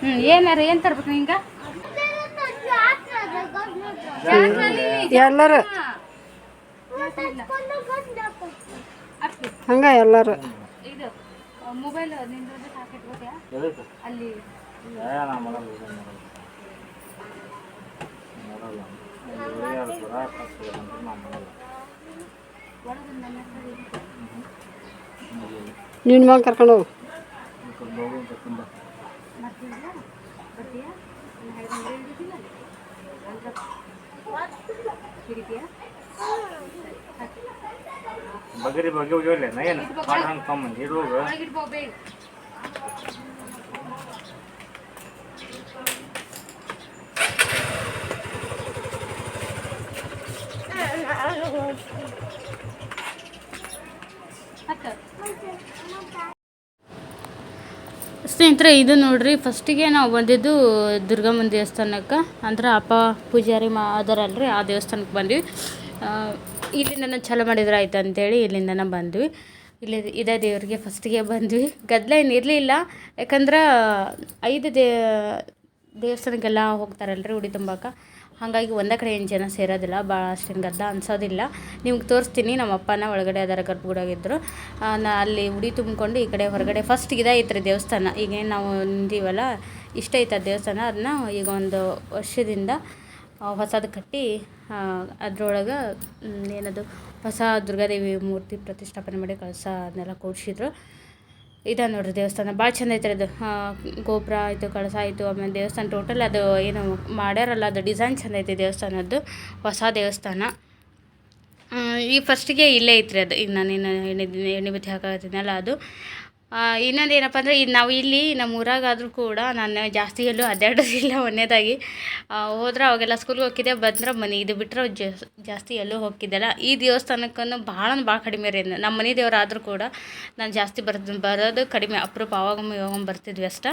ಹ್ಞೂ ಏನಾರ ಏನು ತರ್ಬೇಕು ಹಿಂಗೆ ಎಲ್ಲರೂ. ಹಂಗ ಎಲ್ಲರೂ. ಮೊಬೈಲ್ ಸಾಕಿಟ್ಬೋದ್ಯಾ ಎದಕ್ಕೆ? ಅಲ್ಲಿ. ಏ ಮಗ ಕರ್ಕೊಂಡು ಮಾಡಲ್ಲ ಮಾಡಲ್ಲ ಹಿರಿಯರು ಬರಾಕ್ ಹಚ್ಬೇಕಂತ ನಾ ಮಾಡಲ್ಲ ಒಳಗೊಂದು ನನ್ನ ಹತ್ರ ಇದೆ. ನಿನ್ನ ಮಗ ಕರ್ಕೊಂಡು ಹೋಗು ಈ ಕಡೆ ಹೋಗು ಕರ್ಕೊಂಡ್ ಬಾ. ಮತ್ತಿಲ್ಲ ಬರ್ತೀಯಾ ಇನ್ನು ಐದು ಗಂಟೆ ಹಿಡಿದಿಲ್ಲ ಹಿಡಿತೀಯಾ ಬಗರಿ ಬಗ್ಗೆ ಹೋಗಿಲ್ಲ ನಾ ಏನು ಬೇಗ ಸ್ನೇಹಿತರೆ ಇದು ನೋಡ್ರಿ ಫಸ್ಟಿಗೆ ನಾವು ಬಂದಿದ್ದು ದುರ್ಗಮ್ಮನ ದೇವಸ್ಥಾನಕ್ಕೆ. ಅಂದ್ರೆ ಅಪ್ಪ ಪೂಜಾರಿ ಮಾ ಅದರಲ್ರಿ ಆ ದೇವಸ್ಥಾನಕ್ಕೆ ಬಂದ್ವಿ. ಇಲ್ಲಿಂದ ಇಲ್ಲಿಂದನೇ ಚಾಲು ಮಾಡಿದ್ರೆ ಆಯ್ತು ಅಂತೇಳಿ ಇಲ್ಲಿಂದ ಬಂದ್ವಿ. ಇಲ್ಲಿ ಇದೇ ದೇವ್ರಿಗೆ ಫಸ್ಟಿಗೆ ಬಂದ್ವಿ. ಗದ್ದಲ ಏನು ಇರಲಿಲ್ಲ. ಯಾಕಂದ್ರೆ ಐದು ದೇ, ದೇವಸ್ಥಾನಕ್ಕೆಲ್ಲ ಹೋಗ್ತಾರಲ್ರಿ ಉಡಿ ತುಂಬಾಕ. ಹಾಗಾಗಿ ಒಂದೇ ಕಡೆ ಏನು ಜನ ಸೇರೋದಿಲ್ಲ. ಭಾಳ ಅಷ್ಟೇನು ಗದ್ದ ಅನ್ಸೋದಿಲ್ಲ. ನಿಮ್ಗೆ ತೋರಿಸ್ತೀನಿ. ನಮ್ಮ ಅಪ್ಪನ ಒಳಗಡೆ ಅದರ ಗರ್ಭಗೂಡಾಗಿದ್ದರು ನಾ ಅಲ್ಲಿ ಉಡಿ ತುಂಬಿಕೊಂಡು ಈ ಕಡೆ ಹೊರಗಡೆ ಫಸ್ಟ್ ಇದೇ ಐತ್ರಿ ದೇವಸ್ಥಾನ. ಈಗೇನು ನಾವು ನಿಂದೀವಲ್ಲ ಇಷ್ಟ ಐತೆ ದೇವಸ್ಥಾನ. ಅದನ್ನ ಈಗ ಒಂದು ವರ್ಷದಿಂದ ಹೊಸದು ಕಟ್ಟಿ ಅದರೊಳಗೆ ಏನದು ಹೊಸ ದುರ್ಗಾದೇವಿ ಮೂರ್ತಿ ಪ್ರತಿಷ್ಠಾಪನೆ ಮಾಡಿ ಕಳಸ ಅದನ್ನೆಲ್ಲ ಕೂಡಿಸಿದ್ರು. ಇದೆ ನೋಡ್ರಿ ದೇವಸ್ಥಾನ ಭಾಳ ಚಂದ ಐತ್ರಿ ಅದು. ಗೋಪುರ ಆಯಿತು, ಕಳಸ ಆಯಿತು, ಆಮೇಲೆ ದೇವಸ್ಥಾನ ಟೋಟಲ್ ಅದು ಏನು ಮಾಡ್ಯಾರಲ್ಲ, ಅದು ಡಿಸೈನ್ ಚಂದ ಐತೆ ದೇವಸ್ಥಾನದ್ದು, ಹೊಸ ದೇವಸ್ಥಾನ. ಈ ಫಸ್ಟಿಗೆ ಇಲ್ಲೇ ಐತ್ರಿ ಅದು. ಈಗ ನಾನು ಇನ್ನು ಎಣ್ಣೆ ಎಣ್ಣೆ ಬತ್ತಿ ಹಾಕಿದ್ದೀನಲ್ಲ ಅದು. ಇನ್ನೊಂದು ಏನಪ್ಪ ಅಂದರೆ ಇದು ನಾವು ಇಲ್ಲಿ ನಮ್ಮ ಊರಾಗಾದರೂ ಕೂಡ ನಾನು ಜಾಸ್ತಿ ಎಲ್ಲೂ ಅಡ್ಡಾಡೋದಿಲ್ಲ ಒಂದನೇದಾಗಿ ಹೋದ್ರೆ ಅವಾಗೆಲ್ಲ ಸ್ಕೂಲ್ಗೆ ಹೋಗಿದ್ದೆ ಬಂದ್ರೆ ಮನೆ ಇದು ಬಿಟ್ಟರೆ ಜಾಸ್ತಿ ಎಲ್ಲೂ ಹೋಗಿದ್ದೆಲ್ಲ ಈ ದೇವಸ್ಥಾನಕ್ಕೂ ಭಾಳ ಭಾಳ ಕಡಿಮೆ ರೀ ನಮ್ಮ ಮನೆ ದೇವರಾದರೂ ಕೂಡ ನಾನು ಜಾಸ್ತಿ ಬರ್, ಬರೋದು ಕಡಿಮೆ, ಅಪರೂಪ ಅವಾಗೊಮ್ಮೆ ಬರ್ತಿದ್ವಿ ಅಷ್ಟೇ.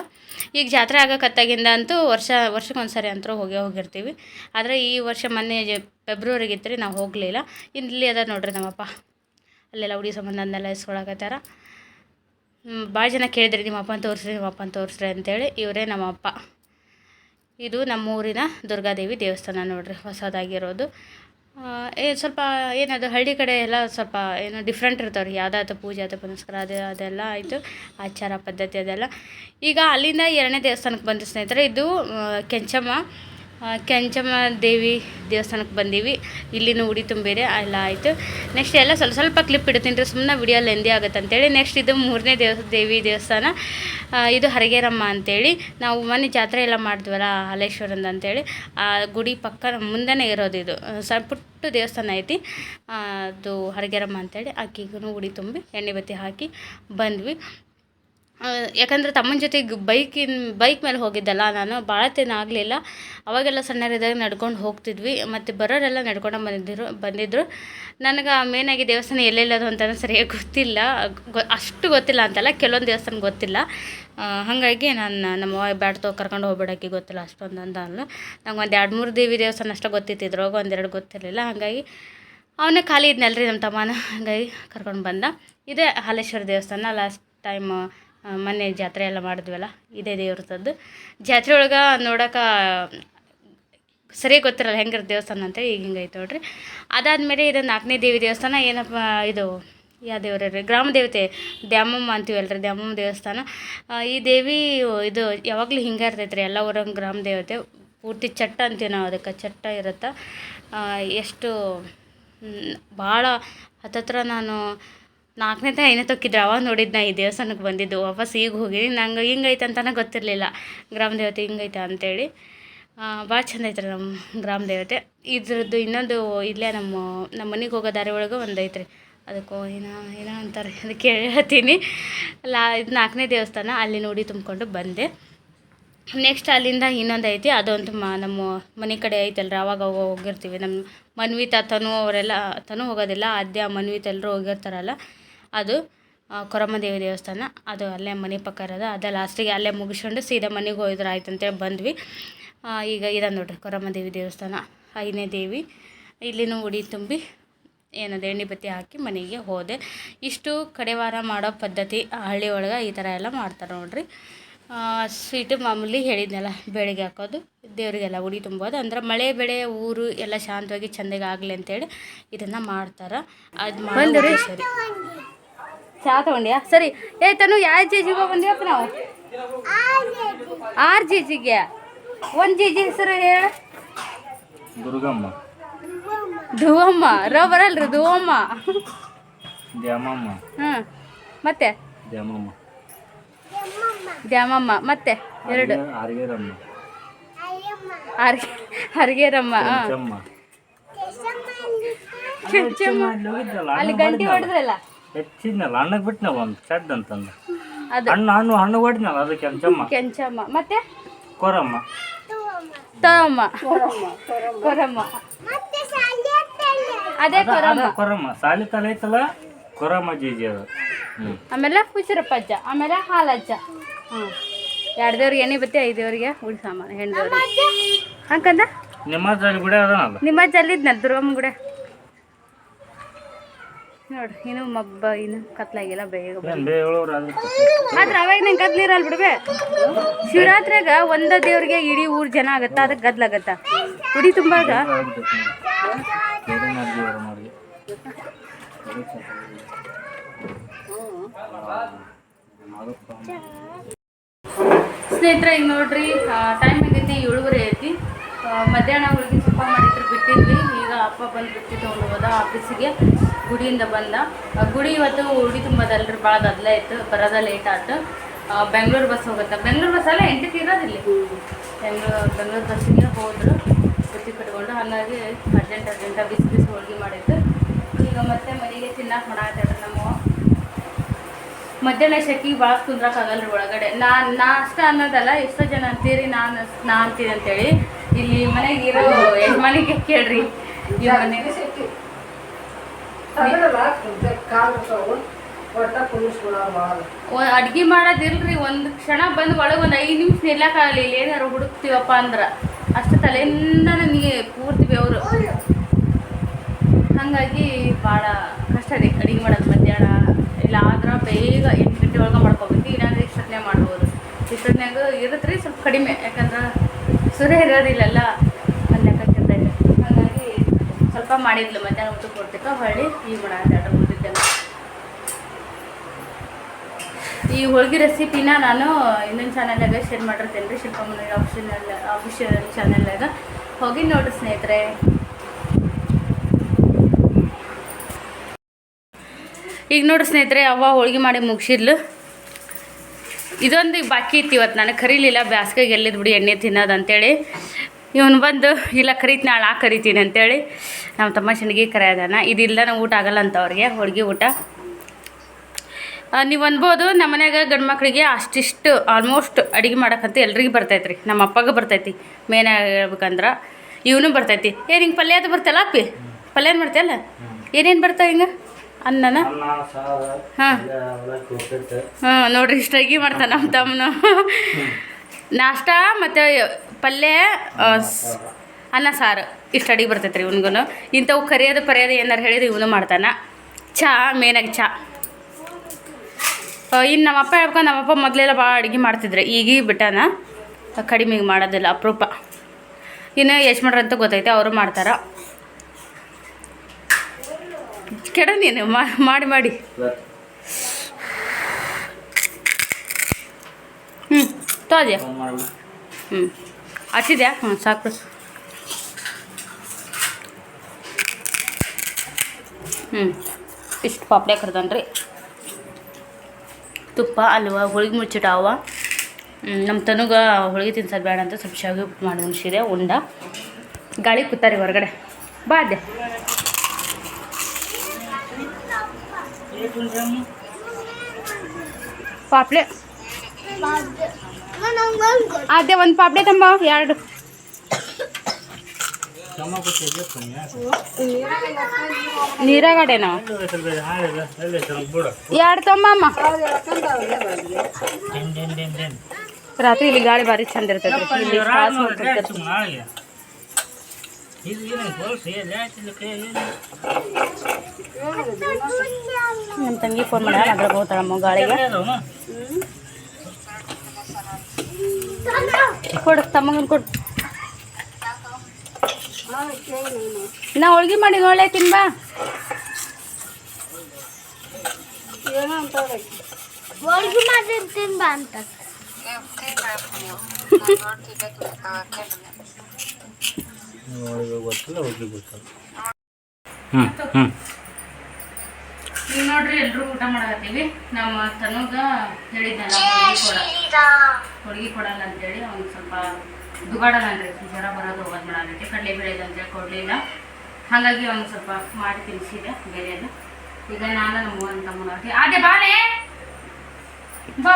ಈಗ ಜಾತ್ರೆ ಆಗಕತ್ತಾಗಿಂದ ಅಂತೂ ವರ್ಷ, ವರ್ಷಕ್ಕೊಂದ್ಸರಿ ಅಂತೂ ಹೋಗೇ ಹೋಗಿರ್ತೀವಿ. ಆದರೆ ಈ ವರ್ಷ ಮೊನ್ನೆ ಫೆಬ್ರವರಿಗೆ ಇತ್ತು ರೀ ನಾವು ಹೋಗಲಿಲ್ಲ. ಇಲ್ಲಿ ಅದ ನೋಡ್ರಿ ನಮ್ಮಪ್ಪ. ಅಲ್ಲೆಲ್ಲ ಉಡಿ ಸಂಬಂಧ ಅದನ್ನೆಲ್ಲ ಇಸ್ಕೊಳಕತ್ತಾರ. ಭಾಳ ಜನ ಕೇಳಿದ್ರೆ, ನಿಮ್ಮ ಅಪ್ಪನ ತೋರಿಸ್ರಿ, ನಿಮ್ಮ ಅಪ್ಪನ ತೋರಿಸ್ರಿ ಅಂತೇಳಿ ಇವರೇ ನಮ್ಮ ಅಪ್ಪ ಇದು ನಮ್ಮ ಊರಿನ ದುರ್ಗಾದೇವಿ ದೇವಸ್ಥಾನ ನೋಡ್ರಿ, ಹೊಸದಾಗಿರೋದು. ಏ, ಸ್ವಲ್ಪ ಏನದು, ಹಳ್ಳಿ ಕಡೆ ಎಲ್ಲ ಸ್ವಲ್ಪ ಏನೋ ಡಿಫ್ರೆಂಟ್ ಇರ್ತಾವ್ರಿ. ಯಾವುದಾದ್ರು ಪೂಜೆ ಅಥವಾ ಪುನಸ್ಕಾರ, ಅದು, ಅದೆಲ್ಲ ಆಯಿತು. ಆಚಾರ ಪದ್ಧತಿ ಅದೆಲ್ಲ. ಈಗ ಅಲ್ಲಿಂದ ಎರಡನೇ ದೇವಸ್ಥಾನಕ್ಕೆ ಬಂದು ಸ್ನೇಹಿತರೆ, ಇದು ಕೆಂಚಮ್ಮ. ಕೆಂಚಮ್ಮ ದೇವಿ ದೇವಸ್ಥಾನಕ್ಕೆ ಬಂದೀವಿ. ಇಲ್ಲಿನೂ ಉಡಿ ತುಂಬಿದೆ ಎಲ್ಲ ಆಯಿತು. ನೆಕ್ಸ್ಟ್ ಎಲ್ಲ ಸ್ವಲ್ಪ ಸ್ವಲ್ಪ ಕ್ಲಿಪ್ ಇಡ್ತೀನಿ ರೀ ಸುಮ್ಮನೆ ವಿಡಿಯೋ ಲೆಂದಿ ಆಗುತ್ತೆ ಅಂತೇಳಿ. ನೆಕ್ಸ್ಟ್ ಇದು ಮೂರನೇ ದೇವ ದೇವಿ ದೇವಸ್ಥಾನ. ಇದು ಹರಗೇರಮ್ಮ ಅಂತೇಳಿ. ನಾವು ಮನೆ ಜಾತ್ರೆ ಎಲ್ಲ ಮಾಡಿದ್ವಲ್ಲ ಹಾಲೇಶ್ವರಂದ ಅಂತೇಳಿ. ಆ, ಗುಡಿ ಪಕ್ಕ ಮುಂದೆನೇ ಇರೋದು ಇದು. ಸಣ್ಣ ಪುಟ್ಟ ದೇವಸ್ಥಾನ ಐತಿ. ಅದು ಹರಗೇರಮ್ಮ ಅಂತೇಳಿ. ಆಕಿಗೂ ಉಡಿ ತುಂಬಿ ಎಣ್ಣೆ ಬತ್ತಿ ಹಾಕಿ ಬಂದ್ವಿ. ಯಾಕಂದ್ರೆ ತಮ್ಮನ ಜೊತೆಗೆ ಬೈಕಿನ, ಬೈಕ್ ಮೇಲೆ ಹೋಗಿದ್ದಲ್ಲ ನಾನು ಭಾಳ ದಿನ ಆಗಲಿಲ್ಲ. ಅವಾಗೆಲ್ಲ ಸಣ್ಣರಿದ್ದಾಗ ನಡ್ಕೊಂಡು ಹೋಗ್ತಿದ್ವಿ, ಮತ್ತು ಬರೋರೆಲ್ಲ ನಡ್ಕೊಂಡು ಬಂದಿದ್ದರು ಬಂದಿದ್ದರು ನನಗೆ ಮೇನಾಗಿ ದೇವಸ್ಥಾನ ಎಲ್ಲೆಲ್ಲದು ಅಂತ ಸರಿಯಾಗಿ ಗೊತ್ತಿಲ್ಲ. ಗೊ, ಅಷ್ಟು ಗೊತ್ತಿಲ್ಲ ಅಂತಲ್ಲ, ಕೆಲವೊಂದು ದೇವಸ್ಥಾನ ಗೊತ್ತಿಲ್ಲ. ಹಾಗಾಗಿ ನಾನು ನಮ್ಮ ಬ್ಯಾಟ್ ಕರ್ಕೊಂಡು ಹೋಗ್ಬಿಡೋಕ್ಕೆ ಗೊತ್ತಿಲ್ಲ ಅಷ್ಟೊಂದು ಅಂತ ಅಂದ್ಲು ನಂಗೆ ಒಂದು ಎರಡು ಮೂರು ದೇವಿ ದೇವಸ್ಥಾನ ಅಷ್ಟೇ ಗೊತ್ತಿತ್ತಿದ್ರೊಳಗೆ ಒಂದೆರಡು ಗೊತ್ತಿರಲಿಲ್ಲ. ಹಾಗಾಗಿ ಅವನೇ ಖಾಲಿ ಇದ್ನಲ್ರಿ ನಮ್ಮ ತಮ್ಮನ. ಹಾಗಾಗಿ ಕರ್ಕೊಂಡು ಬಂದ. ಇದೇ ಹಾಲೇಶ್ವರ ದೇವಸ್ಥಾನ ಲಾಸ್ಟ್ ಟೈಮ್ ಮೊನ್ನೆ ಜಾತ್ರೆ ಎಲ್ಲ ಮಾಡಿದ್ವಲ್ಲ, ಇದೇ ದೇವ್ರದ್ದು. ಜಾತ್ರೆ ಒಳಗೆ ನೋಡೋಕೆ ಸರಿ ಗೊತ್ತಿರಲ್ಲ ಹೆಂಗಿರ ದೇವಸ್ಥಾನ ಅಂತ, ಈಗ ಹಿಂಗೈತೆ ನೋಡ್ರಿ. ಅದಾದಮೇಲೆ ಇದು ನಾಲ್ಕನೇ ದೇವಿ ದೇವಸ್ಥಾನ, ಏನಪ್ಪ, ಇದು ಯಾವ ದೇವ್ರ ಗ್ರಾಮ ದೇವತೆ, ದ್ಯಾಮಮ್ಮ ಅಂತೀವಲ್ಲ ರೀ ದ್ಯಾಮಮ್ಮ ದೇವಸ್ಥಾನ. ಈ ದೇವಿ ಇದು ಯಾವಾಗಲೂ ಹಿಂಗೆ ಇರ್ತೈತೆ ರೀ ಎಲ್ಲ ಊರಂಗೆ ಗ್ರಾಮ ದೇವತೆ, ಪೂರ್ತಿ ಚಟ್ಟ ಅಂತೀವಿ ನಾವು ಅದಕ್ಕೆ, ಚಟ್ಟ ಇರುತ್ತೆ. ಎಷ್ಟು ಭಾಳ ಹತ್ತತ್ರ ನಾನು ನಾಲ್ಕನೇ ತ ಐನೇ ತೊಕ್ಕಿದ್ರೆ, ಅವಾಗ ನೋಡಿದ್ದು ನಾ ಈ ದೇವಸ್ಥಾನಕ್ಕೆ ಬಂದಿದ್ದು, ವಾಪಸ್ ಈಗ ಹೋಗಿ, ನಂಗೆ ಹಿಂಗೈತೆ ಅಂತಲೇ ಗೊತ್ತಿರಲಿಲ್ಲ. ಗ್ರಾಮ ದೇವತೆ ಹಿಂಗೈತೆ ಅಂತೇಳಿ. ಭಾಳ ಚಂದ ಐತ್ರಿ ನಮ್ಮ ಗ್ರಾಮ ದೇವತೆ. ಇದ್ರದ್ದು ಇನ್ನೊಂದು ಇಲ್ಲೇ ನಮ್ಮ ನಮ್ಮ ಮನೆಗೆ ಹೋಗೋ ದಾರಿ ಒಳಗೆ ಒಂದು ಐತ್ರಿ. ಅದಕ್ಕೋ ಏನೋ ಏನೋ ಅಂತಾರೆ ಅದಕ್ಕೆ ಹೇಳ್ತೀನಿ. ಲಾ, ಇದು ನಾಲ್ಕನೇ ದೇವಸ್ಥಾನ, ಅಲ್ಲಿ ನೋಡಿ ತುಂಬಿಕೊಂಡು ಬಂದೆ. ನೆಕ್ಸ್ಟ್ ಅಲ್ಲಿಂದ ಇನ್ನೊಂದು ಐತಿ, ಅದೊಂದು ಮ, ನಮ್ಮ ಮನೆ ಕಡೆ ಐತಲ್ರಿ, ಅವಾಗ ಹೋಗಿರ್ತೀವಿ. ನಮ್ಮ ಮನ್ವಿತ ತನು ಅವರೆಲ್ಲ, ತನು ಹೋಗೋದಿಲ್ಲ ಆದ್ಯ ಮನ್ವಿತ ಎಲ್ಲರೂ ಹೋಗಿರ್ತಾರಲ್ಲ. ಅದು ಕೊರಮ್ಮದೇವಿ ಕೊರಮ್ಮ ದೇವಿ ದೇವಸ್ಥಾನ. ಅದು ಅಲ್ಲೇ ಮನೆ ಪಕ್ಕ ಇರೋದು. ಅದೇ ಲಾಸ್ಟಿಗೆ ಅಲ್ಲೇ ಮುಗಿಸ್ಕೊಂಡು ಸೀದಾ ಮನೆಗೆ ಹೋಗಿದ್ರೆ ಆಯ್ತು ಅಂತೇಳಿ ಬಂದ್ವಿ. ಈಗ ಇದೆ ನೋಡ್ರಿ ಕೊರಮ್ಮ ದೇವಿ ದೇವಸ್ಥಾನ ಐದನೇ ದೇವಿ. ಇಲ್ಲಿನೂ ಉಡಿ ತುಂಬಿ ಏನದು ಎಣ್ಣೆ ಬತ್ತಿ ಹಾಕಿ ಮನೆಗೆ ಹೋದೆ. ಇಷ್ಟು ಕಡೆವಾರ ಮಾಡೋ ಪದ್ಧತಿ ಹಳ್ಳಿ ಒಳಗೆ ಈ ಥರ ಎಲ್ಲ ಮಾಡ್ತಾರೆ ನೋಡ್ರಿ. ಸ್ವೀಟು ಮಾಮೂಲಿ ಹೇಳಿದ್ನಲ್ಲ ಬೆಳಿಗ್ಗೆ ಹಾಕೋದು ದೇವರಿಗೆಲ್ಲ ಉಡಿ ತುಂಬೋದು. ಅಂದ್ರೆ ಮಳೆ ಬೆಳೆ ಊರು ಎಲ್ಲ ಶಾಂತವಾಗಿ ಚೆಂದಾಗಿ ಆಗಲಿ ಅಂತೇಳಿ ಇದನ್ನು ಮಾಡ್ತಾರೆ. ಅದು ಮಾಡಿ ಸರಿ. ಚಾ ತಗೊಂಡ್ಯಾ? ಸರಿ. ಏ ತನು ಯಾವ ಜೇಜಿಗೆ ಬಂದ್ಯಪ್ಪ ನಾವು? ಆರು ಜೇಜಿಗೆ. ಒಂದು ಜಿ ಹೆಸರು ಹೇಳ. ದುರ್ಗಮ್ಮ. ಧುವಮ್ಮ ರ ಬರಲ್ರಿ ಧುವಮ್ಮ ದ್ಯಾಮಮ್ಮ. ಹಾಂ ಮತ್ತೆ? ದ್ಯಾಮಮ್ಮ. ದ್ಯಾಮಮ್ಮ. ಮತ್ತೆ? ಎರಡು. ಆರ್ಗೇರಮ್ಮ ಅರ್ಗೆ ಅರ್ಗೇರಮ್ಮ ಹಾಂ. ಅಲ್ಲಿ ಗಂಟಿ ಹೊಡೆದ್ರಲ್ಲ? ಹೆಚ್ಚಿದ್ನಲ್ಲ ಹಣ್ಣಗೆ ಬಿಟ್ನಲ್ಲ ಒಂದು ಚಡ್ ಅಂತಂದು ಅದು. ಹಣ್ಣು ಹಣ್ಣು ಹಣ್ಣು ಅದು ಕೆಂಚಮ್ಮ? ಕೆಂಚಮ್ಮ. ಮತ್ತೆ? ಕೊರಮ್ಮ. ತರಮ್ಮ ಕೊರಮ್ಮ. ಅದೇ ಕೊರಮ್ಮ ಅದ ಕೊರಮ್ಮ. ಸಾಲಿ ತಲೆ ಐತಲ್ಲ ಕೊರಮ್ಮ ಜೀಜಿ ಅದು. ಹ್ಞೂ ಆಮೇಲೆ ಹುಸಿರಪ್ಪಜ್ಜ ಆಮೇಲೆ ಹಾಲಜ್ಜ. ಹ್ಞೂ ಎರಡು ದೇವ್ರಿಗೆ ಎಣ್ಣೆ ಬತ್ತಿ ಐದು ದೇವ್ರಿಗೆ ಉಳಿ ಸಾಮಾನು ಹೆಣ್ಣು ದೇವ್ರಿಗೆ ಹಂಗಂದ ನಿಮ್ಮ ಜಲ್ಲಿ ಗುಡಿ ಅದನಲ್ಲ? ನಿಮ್ಮ ಜಲ್ಲಿದ್ನಲ್ಲ ದುರ್ಗಮ್ಮ ಗುಡೆ. ನೋಡ್ರಿ ಇನ್ನು ಮಬ್ಬ ಇನ್ನು ಕತ್ಲಾಗಿಲ್ಲ ಬೇಗ ಆದ್ರೆ ಅವಾಗ ನಂಗೆ ಗದ್ಲಿರಲ್ಲ ಬಿಡ್ಬೆ. ಶಿವರಾತ್ರಿಯಾಗ ಒಂದ ದೇವ್ರಿಗೆ ಇಡೀ ಊರ್ ಜನ ಆಗತ್ತ? ಅದಕ್ಕೆ ಗದ್ಲಾಗತ್ತ ಉಡಿ ತುಂಬಾಗ ಸ್ನೇಹಿತರೆ ಈಗ ನೋಡ್ರಿ ಟೈಮ್ ಆಗೈತಿ ಏಳುವರೆ ಐತಿ. ಮಧ್ಯಾಹ್ನ ಮಧ್ಯಾಹ್ನ ತುಪ್ಪ ಮಾಡಿದ್ರು ಬಿಟ್ಟಿದ್ವಿ. ಈಗ ಅಪ್ಪ ಬಂದು ಬಿಟ್ಟು ತೊಗೊಂಡು ಹೋದ ಆಫೀಸಿಗೆ. ಗುಡಿಯಿಂದ ಬಂದ. ಗುಡಿ ಇವತ್ತು ಉಡಿ ತುಂಬದಲ್ರಿ ಭಾಳ ಗದ್ದಲ ಇತ್ತು ಬರೋದ ಲೇಟ್ ಆಯ್ತು. ಬೆಂಗಳೂರು ಬಸ್ ಹೋಗುತ್ತೆ. ಬೆಂಗಳೂರು ಬಸ್ ಅಲ್ಲ ಎಂಟಕ್ಕೆ ಇರೋದಿಲ್ಲ ಬೆಂಗಳೂರು ಬೆಂಗಳೂರು ಬಸ್ಸಿಗೆ ಹೋದ್ರು. ಬುತ್ತಿ ಕಟ್ಕೊಂಡು ಹಾಗಾಗಿ ಅರ್ಜೆಂಟ್ ಅರ್ಜೆಂಟ ಬಿಸಿ ಬಿಸಿ ಹೋಳಿಗೆ ಮಾಡಿದ್ದು ಈಗ ಮತ್ತೆ ಮನೆಗೆ ತಿನ್ನಕ್ಕೆ ಮಾಡಾಕ್ತಾರೆ ನಮ್ಮ ಮಧ್ಯಾಹ್ನ ಶೆಕಿಗೆ ಭಾಳ ಕುಂದ್ರಕ್ಕಾಗಲ್ಲ ರೀ ಒಳಗಡೆ. ನಾ ನಾ ಅಷ್ಟ ಅನ್ನೋದಲ್ಲ, ಎಷ್ಟೋ ಜನ ಅಂತೀರಿ, ನಾನು ನಾ ಅಂತೀನಿ ಅಂತೇಳಿ. ಇಲ್ಲಿ ಮನೆಗೆ ಇರೋ ಯಜಮಾನಿಗೆ ಕೇಳ್ರಿ. ಈ ಅಡ್ಗೆ ಮಾಡೋದಿಲ್ರಿ ಒಂದು ಕ್ಷಣ ಬಂದು ಒಳಗೆ ಒಂದು ಐದ್ ನಿಮಿಷ ನಿಲ್ಲಕ್ಕಾಗಲಿ ಇಲ್ಲಿ ಏನಾರು ಹುಡುಕ್ತೀವಪ್ಪ ಅಂದ್ರ. ಅಷ್ಟು ತಲೆಯಿಂದ ನನಗೆ ಪೂರ್ತಿ ಬೆವರು. ಹಾಗಾಗಿ ಭಾಳ ಕಷ್ಟ ರೀ ಅಡುಗೆ ಮಾಡೋದು ಮಧ್ಯಾಹ್ನ. ಇಲ್ಲ ಆದ್ರೆ ಬೇಗ ಎಂಟು ಗಂಟೆ ಒಳಗೆ ಮಾಡ್ಕೋಬೇಕು. ಇಲ್ಲಾಂದ್ರೆ ಇಷ್ಟೊತ್ತನೇ ಮಾಡ್ಬೋದು. ಇಷ್ಟೊತ್ನಾಗ ಇರುತ್ತೆ ರೀ ಸ್ವಲ್ಪ ಕಡಿಮೆ ಯಾಕಂದ್ರೆ ಸುರೇ ಇರೋದಿಲ್ಲಲ್ಲ ಅಲ್ಲಿ ಲೆಕ್ಕಕ್ಕಿರ್ತೈತೆ ಹಾಗಾಗಿ ಸ್ವಲ್ಪ ಮಾಡಿದ್ಲು. ಮಧ್ಯಾಹ್ನ ಊಟ ಕೊಡ್ತಿಕ್ಕ ಹೊಳ್ಳಿ ಈ ಮಾಡ ಆಟ ಕೊಡ್ತಿದ್ದೆ. ಈ ಹೋಳಿಗೆ ರೆಸಿಪಿನ ನಾನು ಇನ್ನೊಂದು ಚಾನಲ್ನಾಗ ಶೇರ್ ಮಾಡಿರ್ತೇನೆ ರೀ. ಶಿಲ್ಪಮ್ಮನ ಆಫಿಷಿಯಲ್ ಆಫಿಷಿಯಲ್ ಚಾನಲ್ನಾಗ ಹೋಗಿ ನೋಡ್ರಿ ಸ್ನೇಹಿತರೆ. ಈಗ ನೋಡ್ರಿ ಸ್ನೇಹಿತರೆ, ಅವ್ವ ಹೋಳಿಗೆ ಮಾಡಿ ಮುಗಿಸಿದ್ಲು. ಇದೊಂದು ಈಗ ಬಾಕಿ ಇತ್ತು ಇವತ್ತು. ನನಗೆ ಕರೀಲಿಲ್ಲ ಬ್ಯಾಸ್ಗೆಗೆ ಎಲ್ಲಿದ್ದು ಬಿಡಿ ಎಣ್ಣೆ ತಿನ್ನೋದು ಅಂತೇಳಿ. ಇವನು ಬಂದು ಇಲ್ಲ ಕರಿತೀನಿ ನಾಳೆ ಆ ಕರಿತೀನಿ ಅಂತೇಳಿ. ನಮ್ಮ ತಮ್ಮ ಶನಿಗೆ ಕರೆಯೋದಾನ ಇದಿಲ್ಲ ನಾವು ಊಟ ಆಗಲ್ಲ ಅಂತ ಅವ್ರಿಗೆ ಹೋಳಿಗೆ ಊಟ. ನೀವು ಅನ್ಬೋದು ನಮ್ಮ ಮನೆಯಾಗ ಗಂಡು ಮಕ್ಕಳಿಗೆ ಅಷ್ಟಿಷ್ಟು ಆಲ್ಮೋಸ್ಟ್ ಅಡುಗೆ ಮಾಡೋಕ್ಕಂತ ಎಲ್ರಿಗೂ ಬರ್ತೈತೆ ರೀ ನಮ್ಮ ಅಪ್ಪಗೆ ಬರ್ತೈತಿ ಮೇನ್ ಹೇಳ್ಬೇಕಂದ್ರೆ. ಇವನು ಬರ್ತೈತಿ. ಏನು ಹಿಂಗೆ ಪಲ್ಯ ಅದು ಬರ್ತಲ್ಲ ಅಪ್ಪಿ? ಪಲ್ಯ ಏನು ಮಾಡ್ತೀಯಲ್ಲ ಏನೇನು ಬರ್ತಾವೆ ಹಿಂಗೆ? ಅನ್ನನ? ಹಾಂ. ಹಾಂ ನೋಡ್ರಿ ಇಷ್ಟಾಗಿ ಮಾಡ್ತಾನ ಮಾಡ್ತಾನೆ ನಮ್ಮ ತಮ್ಮನು. ನಾಷ್ಟ ಮತ್ತು ಪಲ್ಯ ಅನ್ನ ಸಾರು. ಇಷ್ಟು ಅಡಿಗೆ ಬರ್ತೈತೆ ರೀ ಇವನಿಗೂ ಇಂಥವು ಕರಿಯೋದು ಪರ್ಯೋದು ಏನಾರು ಹೇಳಿದ್ರೆ ಇವನು ಮಾಡ್ತಾನೆ. ಚಹಾ ಮೇನಾಗಿ ಚಹಾ ಇನ್ನು ನಮ್ಮಪ್ಪ ಹೇಳ್ಬೇಕು ನಮ್ಮಪ್ಪ ಮೊದಲೆಲ್ಲ ಭಾಳ ಅಡುಗೆ ಮಾಡ್ತಿದ್ರೆ. ಈಗೀಗ ಬಿಟ್ಟಾನ. ಕಡಿಮೆಗೆ ಮಾಡೋದಿಲ್ಲ ಅಪರೂಪ. ಇನ್ನು ಯಜಮಾನ್ರು ಅಂತ ಗೊತ್ತೈತೆ ಅವರು ಮಾಡ್ತಾರ. ಕೆಡ ನೀನು ಮಾಡಿ ಮಾಡಿ. ಹ್ಞೂ ತೋದ್ಯಾ ಹ್ಞೂ ಹಚ್ಚಿದ್ಯಾ? ಹ್ಞೂ ಸಾಕು. ಹ್ಞೂ ಇಷ್ಟು ಪಾಪಡೆ ಕರ್ದನ್ರಿ. ತುಪ್ಪ, ಅಲ್ವ ಹೋಳಿಗೆ ಮುಚ್ಚಿಟ್ಟು ಅವ ನಮ್ಮ ತನಗೆ ಹೋಳಿಗೆ ತಿನ್ಸೋದು ಬೇಡ ಅಂತ ಸ್ವಲ್ಪ ಶಾವಿಗೆ ಮಾಡಿ ಉಣ್ಸಿದೆ ಉಂಡ. ಗಾಳಿ ಕೂತಾರಿ ಹೊರಗಡೆ. ಬಾ ಪಾಪ್ಲೆ ಅದೇ ಒಂದು ಪಾಪ್ಡೆ ತಂಬ ಎರಡು ನೀರಾಗಡೆನೋ ಎರಡು ತಂಬಮ್ಮ ರಾತ್ರಿ ಇಲ್ಲಿ ಗಾಳಿ ಭಾರಿ ಚಂದ ಇರ್ತೈತೆ ಇಲ್ಲಿ ಕ್ರಾಸ್ ಮಾಡ್ತಿರ್ತಾರೆ. ನಮ್ಮ ತಂಗಿ ಫೋನ್ ಮಾಡ್ಯಾರ ಅದ್ರಾಗ ಹೋಗ್ತಾಳಮ್ಮ ಗಾಳಿಗೆ ಕೊಡು ತಮ್ಮಗನ್ ಕೊಡು. ನಾ ಹೋಳ್ಗೆ ಮಾಡಿ ನೋಳೆ ತಿನ್ಬಾ. ಹೋಳ್ಗೆ ಅಂತ. ಹ್ಞೂ ಹ್ಞೂ ಈಗ ನೋಡ್ರಿ ಎಲ್ಲರೂ ಊಟ ಮಾಡಕತ್ತೀವಿ. ನಮ್ಮ ತನುಗ ಹೇಳಿದ್ನಲ್ಲ ಹುಡುಗಿ ಕೊಡಲ್ಲ ಅಂತೇಳಿ ಅವ್ನು ಸ್ವಲ್ಪ ದುಗಾಡಲ್ಲನ್ರಿ ಜ್ವರ ಬರೋದು ಹೋಗೋದು ಮಾಡಾಕೈತಿ ಕಡಲೆ ಬೆಳೆದು ಅಂತೇಳಿ ಕೊಡಲಿಲ್ಲ. ಹಾಗಾಗಿ ಅವ್ನು ಸ್ವಲ್ಪ ಮಾಡಿ ತಿನ್ಸಿದೆ ಬೇರೆದು. ಈಗ ನಾನು ನಮ್ಮ ಅಂತ ಮಾಡಾಕಿ ಅದೇ ಬಾಳೆ ಬಾ